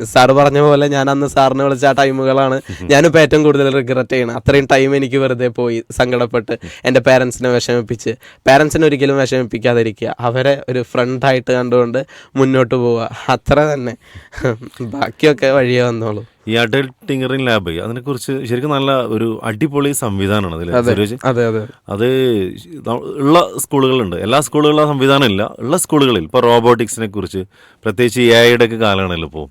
സാറ് പറഞ്ഞ പോലെ ഞാൻ അന്ന് സാറിനെ വിളിച്ച ആ ടൈമുകളാണ് ഞാനിപ്പോൾ ഏറ്റവും കൂടുതൽ റിഗ്രറ്റ് ചെയ്യണം അത്രയും ടൈം എനിക്ക് വെറുതെ പോയി സങ്കടപ്പെട്ട് എന്റെ പേരൻസിനെ വിഷമിപ്പിച്ച്. പേരൻസിനെ ഒരിക്കലും വിഷമിപ്പിക്കാതിരിക്കുക. അവരെ ഒരു ഫ്രണ്ടായിട്ട് കണ്ടുകൊണ്ട് മുന്നോട്ട് പോവുക. അത്ര തന്നെ. ബാക്കിയൊക്കെ വഴിയേ വന്നോളൂ. ഈ അഡൽട്ട് ടിങ്കറിംഗ് ലാബ് അതിനെക്കുറിച്ച് ശരിക്കും നല്ല ഒരു അടിപൊളി സംവിധാനമാണ് അതിൽ അതെ ഉള്ള സ്കൂളുകളുണ്ട്. എല്ലാ സ്കൂളുകളിലും ആ സംവിധാനം ഇല്ല. ഉള്ള സ്കൂളുകളിൽ. ഇപ്പോൾ റോബോട്ടിക്സിനെ കുറിച്ച് പ്രത്യേകിച്ച് എ ഐയുടെ ഒക്കെ കാലമാണല്ലോ ഇപ്പോൾ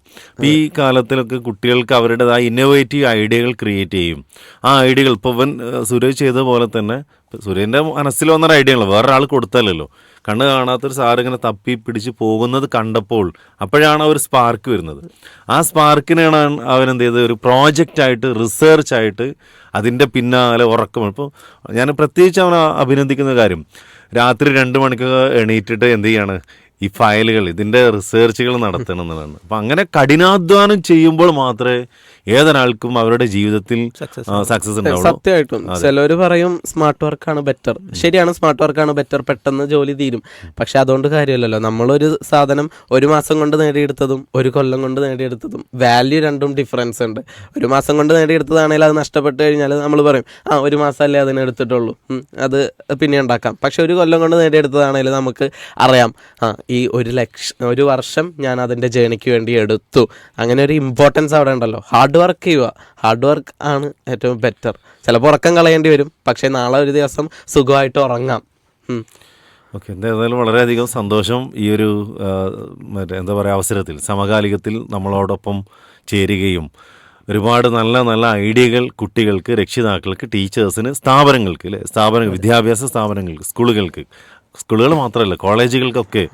ഈ കാലത്തിലൊക്കെ കുട്ടികൾക്ക് അവരുടേതായ ഇന്നോവേറ്റീവ് ഐഡിയകൾ ക്രിയേറ്റ് ചെയ്യും. ആ ഐഡിയകൾ ഇപ്പോൾ ഇവൻ സുരേഷ് ചെയ്ത പോലെ തന്നെ സുരേന്റെ മനസ്സിൽ വന്നൊരു ഐഡിയ ഉള്ളു. വേറൊരാൾ കൊടുത്താലല്ലോ കണ്ണ് കാണാത്തൊരു സാറിങ്ങനെ തപ്പി പിടിച്ച് പോകുന്നത് കണ്ടപ്പോൾ അപ്പോഴാണ് ആ ഒരു സ്പാർക്ക് വരുന്നത്. ആ സ്പാർക്കിനാണ് അവൻ എന്ത് ചെയ്തത്? ഒരു പ്രോജക്റ്റ് ആയിട്ട് റിസർച്ച് ആയിട്ട് അതിന്റെ പിന്നാലെ ഉറക്കം. ഇപ്പോൾ ഞാൻ പ്രത്യേകിച്ച് അവൻ അഭിനന്ദിക്കുന്ന കാര്യം രാത്രി രണ്ട് മണിക്ക് എണീറ്റിട്ട് എന്ത് ചെയ്യാണ്? ഈ ഫയലുകൾ ഇതിന്റെ റിസർച്ചുകൾ നടത്തണം എന്നുള്ളതാണ്. അപ്പം അങ്ങനെ കഠിനാധ്വാനം ചെയ്യുമ്പോൾ മാത്രമേ ഏതൊരാൾക്കും അവരുടെ ജീവിതത്തിൽ സക്സസ് സത്യമായിട്ടും. ചിലവർ പറയും സ്മാർട്ട് വർക്കാണ് ബെറ്റർ ശരിയാണ് സ്മാർട്ട് വർക്കാണ് ബെറ്റർ പെട്ടെന്ന് ജോലി തീരും. പക്ഷെ അതുകൊണ്ട് കാര്യമല്ലല്ലോ. നമ്മളൊരു സാധനം ഒരു മാസം കൊണ്ട് നേടിയെടുത്തതും ഒരു കൊല്ലം കൊണ്ട് നേടിയെടുത്തതും വാല്യൂ രണ്ടും ഡിഫറൻസ് ഉണ്ട്. ഒരു മാസം കൊണ്ട് നേടിയെടുത്തതാണെങ്കിൽ അത് നഷ്ടപ്പെട്ട് കഴിഞ്ഞാൽ നമ്മൾ പറയും ആ ഒരു മാസമല്ലേ അതിന് എടുത്തിട്ടുള്ളൂ. അത് പിന്നെ ഉണ്ടാക്കാം. പക്ഷെ ഒരു കൊല്ലം കൊണ്ട് നേടിയെടുത്തതാണെങ്കിൽ നമുക്ക് അറിയാം ആ ഈ ഒരു ലക്ഷം ഒരു വർഷം ഞാൻ അതിന്റെ ജേണിക്ക് വേണ്ടി എടുത്തു. അങ്ങനെ ഒരു ഇമ്പോർട്ടൻസ് അവിടെ ഉണ്ടല്ലോ. ഹാർഡ് വർക്ക് ചെയ്യുക. ഹാർഡ് വർക്ക് ആണ് ഏറ്റവും ബെറ്റർ ചിലപ്പോൾ ഉറക്കം കളയേണ്ടി വരും. പക്ഷേ നാളെ ഒരു ദിവസം സുഖമായിട്ട് ഉറങ്ങാം. ഓക്കെ എന്തായാലും വളരെയധികം സന്തോഷം ഈ ഒരു മറ്റേ എന്താ പറയുക അവസരത്തിൽ സമകാലികത്തിൽ നമ്മളോടൊപ്പം ചേരുകയും ഒരുപാട് നല്ല നല്ല ഐഡിയകൾ കുട്ടികൾക്ക് രക്ഷിതാക്കൾക്ക് ടീച്ചേഴ്സിന് സ്ഥാപനങ്ങൾക്ക് അല്ലേ സ്ഥാപന വിദ്യാഭ്യാസ സ്ഥാപനങ്ങൾക്ക് സ്കൂളുകൾക്ക് സ്കൂളുകൾ മാത്രമല്ല കോളേജുകൾക്കൊക്കെ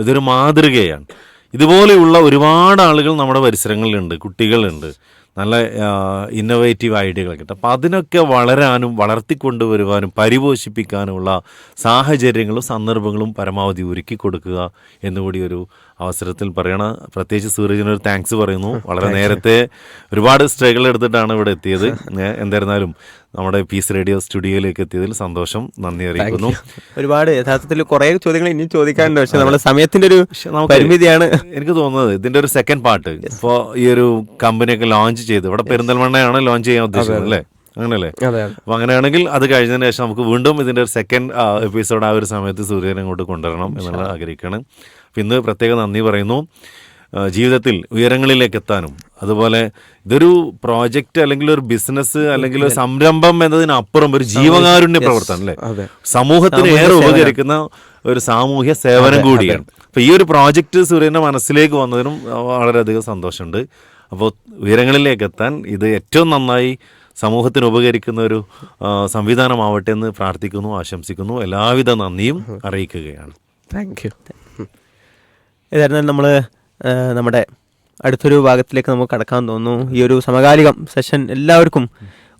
ഇതൊരു മാതൃകയാണ്. ഇതുപോലെയുള്ള ഒരുപാട് ആളുകൾ നമ്മുടെ പരിസരങ്ങളിലുണ്ട് കുട്ടികളുണ്ട്. നല്ല ഇന്നോവേറ്റീവ് ഐഡിയകളൊക്കെ കിട്ടും അപ്പോൾ അതിനൊക്കെ വളരാനും വളർത്തിക്കൊണ്ടുവരുവാനും പരിപോഷിപ്പിക്കാനുമുള്ള സാഹചര്യങ്ങളും സന്ദർഭങ്ങളും പരമാവധി ഒരുക്കി കൊടുക്കുക എന്നുകൂടി ഒരു അവസരത്തിൽ പറയണ പ്രത്യേകിച്ച് സൂരജിനൊരു താങ്ക്സ് പറയുന്നു. [LAUGHS] വളരെ നേരത്തെ ഒരുപാട് സ്ട്രഗിൾ എടുത്തിട്ടാണ് ഇവിടെ എത്തിയത്. [LAUGHS] എന്തായിരുന്നാലും നമ്മുടെ പീസ് റേഡിയോ സ്റ്റുഡിയോയിലേക്ക് എത്തിയതിൽ സന്തോഷം നന്ദി അറിയിക്കുന്നു. ഒരുപാട് യഥാർത്ഥത്തിൽ കുറെ ചോദ്യങ്ങൾ ഇനിയും ചോദിക്കാനുണ്ട്. പക്ഷെ നമ്മുടെ സമയത്തിന്റെ ഒരു പരിമിതിയാണ്. എനിക്ക് തോന്നുന്നത് ഇതിന്റെ ഒരു സെക്കൻഡ് പാർട്ട് ഇപ്പോൾ ഈ ഒരു കമ്പനിയൊക്കെ ലോഞ്ച് ചെയ്ത് ഇവിടെ പെരിന്തൽമണ്ണയാണ് ലോഞ്ച് ചെയ്യാൻ ഉദ്ദേശിക്കുന്നത് അല്ലേ? അങ്ങനെയല്ലേ? അപ്പൊ അങ്ങനെയാണെങ്കിൽ അത് കഴിഞ്ഞതിന് ശേഷം നമുക്ക് വീണ്ടും ഇതിന്റെ ഒരു സെക്കൻഡ് എപ്പിസോഡ് ആ ഒരു സമയത്ത് സൂര്യനെ അങ്ങോട്ട് കൊണ്ടുവരണം എന്നുള്ള ആഗ്രഹിക്കുകയാണ്. അപ്പൊ ഇന്ന് പ്രത്യേക നന്ദി പറയുന്നു. ജീവിതത്തിൽ ഉയരങ്ങളിലേക്ക് എത്താനും അതുപോലെ ഇതൊരു പ്രോജക്റ്റ് അല്ലെങ്കിൽ ഒരു ബിസിനസ് അല്ലെങ്കിൽ ഒരു സംരംഭം എന്നതിനപ്പുറം ഒരു ജീവകാരുണ്യ പ്രവർത്തനം അല്ലേ? സമൂഹത്തിന് ഏറെ ഉപകരിക്കുന്ന ഒരു സാമൂഹ്യ സേവനം കൂടിയാണ്. അപ്പൊ ഈ ഒരു പ്രോജക്റ്റ് സൂര്യന്റെ മനസ്സിലേക്ക് വന്നതിനും വളരെയധികം സന്തോഷമുണ്ട്. അപ്പോൾ ഉയരങ്ങളിലേക്ക് എത്താൻ ഇത് ഏറ്റവും നന്നായി സമൂഹത്തിന് ഉപകരിക്കുന്ന ഒരു സംവിധാനമാവട്ടെ എന്ന് പ്രാർത്ഥിക്കുന്നു ആശംസിക്കുന്നു. എല്ലാവിധ നന്ദിയും അറിയിക്കുകയാണ്. താങ്ക് യു ഏതായിരുന്നാലും നമ്മൾ നമ്മുടെ അടുത്തൊരു ഭാഗത്തിലേക്ക് നമുക്ക് കടക്കാൻ തോന്നുന്നു. ഈ ഒരു സമകാലികം സെഷൻ എല്ലാവർക്കും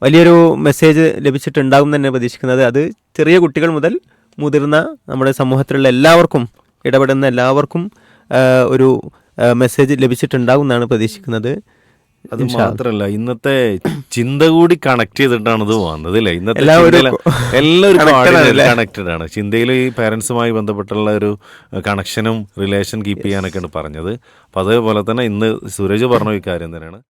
വലിയൊരു മെസ്സേജ് ലഭിച്ചിട്ടുണ്ടാകും തന്നെ പ്രതീക്ഷിക്കുന്നത്. അത് ചെറിയ കുട്ടികൾ മുതൽ മുതിർന്ന നമ്മുടെ സമൂഹത്തിലുള്ള എല്ലാവർക്കും ഇടപെടുന്ന എല്ലാവർക്കും ഒരു മെസ്സേജ് ലഭിച്ചിട്ടുണ്ടാകും എന്നാണ് പ്രതീക്ഷിക്കുന്നത്. അത് മാത്രല്ല ഇന്നത്തെ ചിന്ത കൂടി കണക്ട് ചെയ്തിട്ടാണ് ഇത് വന്നത് അല്ലേ? ഇന്നത്തെ എല്ലാം എല്ലാവരും? കണക്റ്റഡ് ആണ് ചിന്തയിൽ ഈ പേരൻസുമായി ബന്ധപ്പെട്ടുള്ള ഒരു കണക്ഷനും റിലേഷൻ കീപ്പ് ചെയ്യാനൊക്കെയാണ് പറഞ്ഞത്. അപ്പൊ അതേപോലെ തന്നെ ഇന്ന് സുരേജ് പറഞ്ഞ ഒരു കാര്യം തന്നെയാണ്.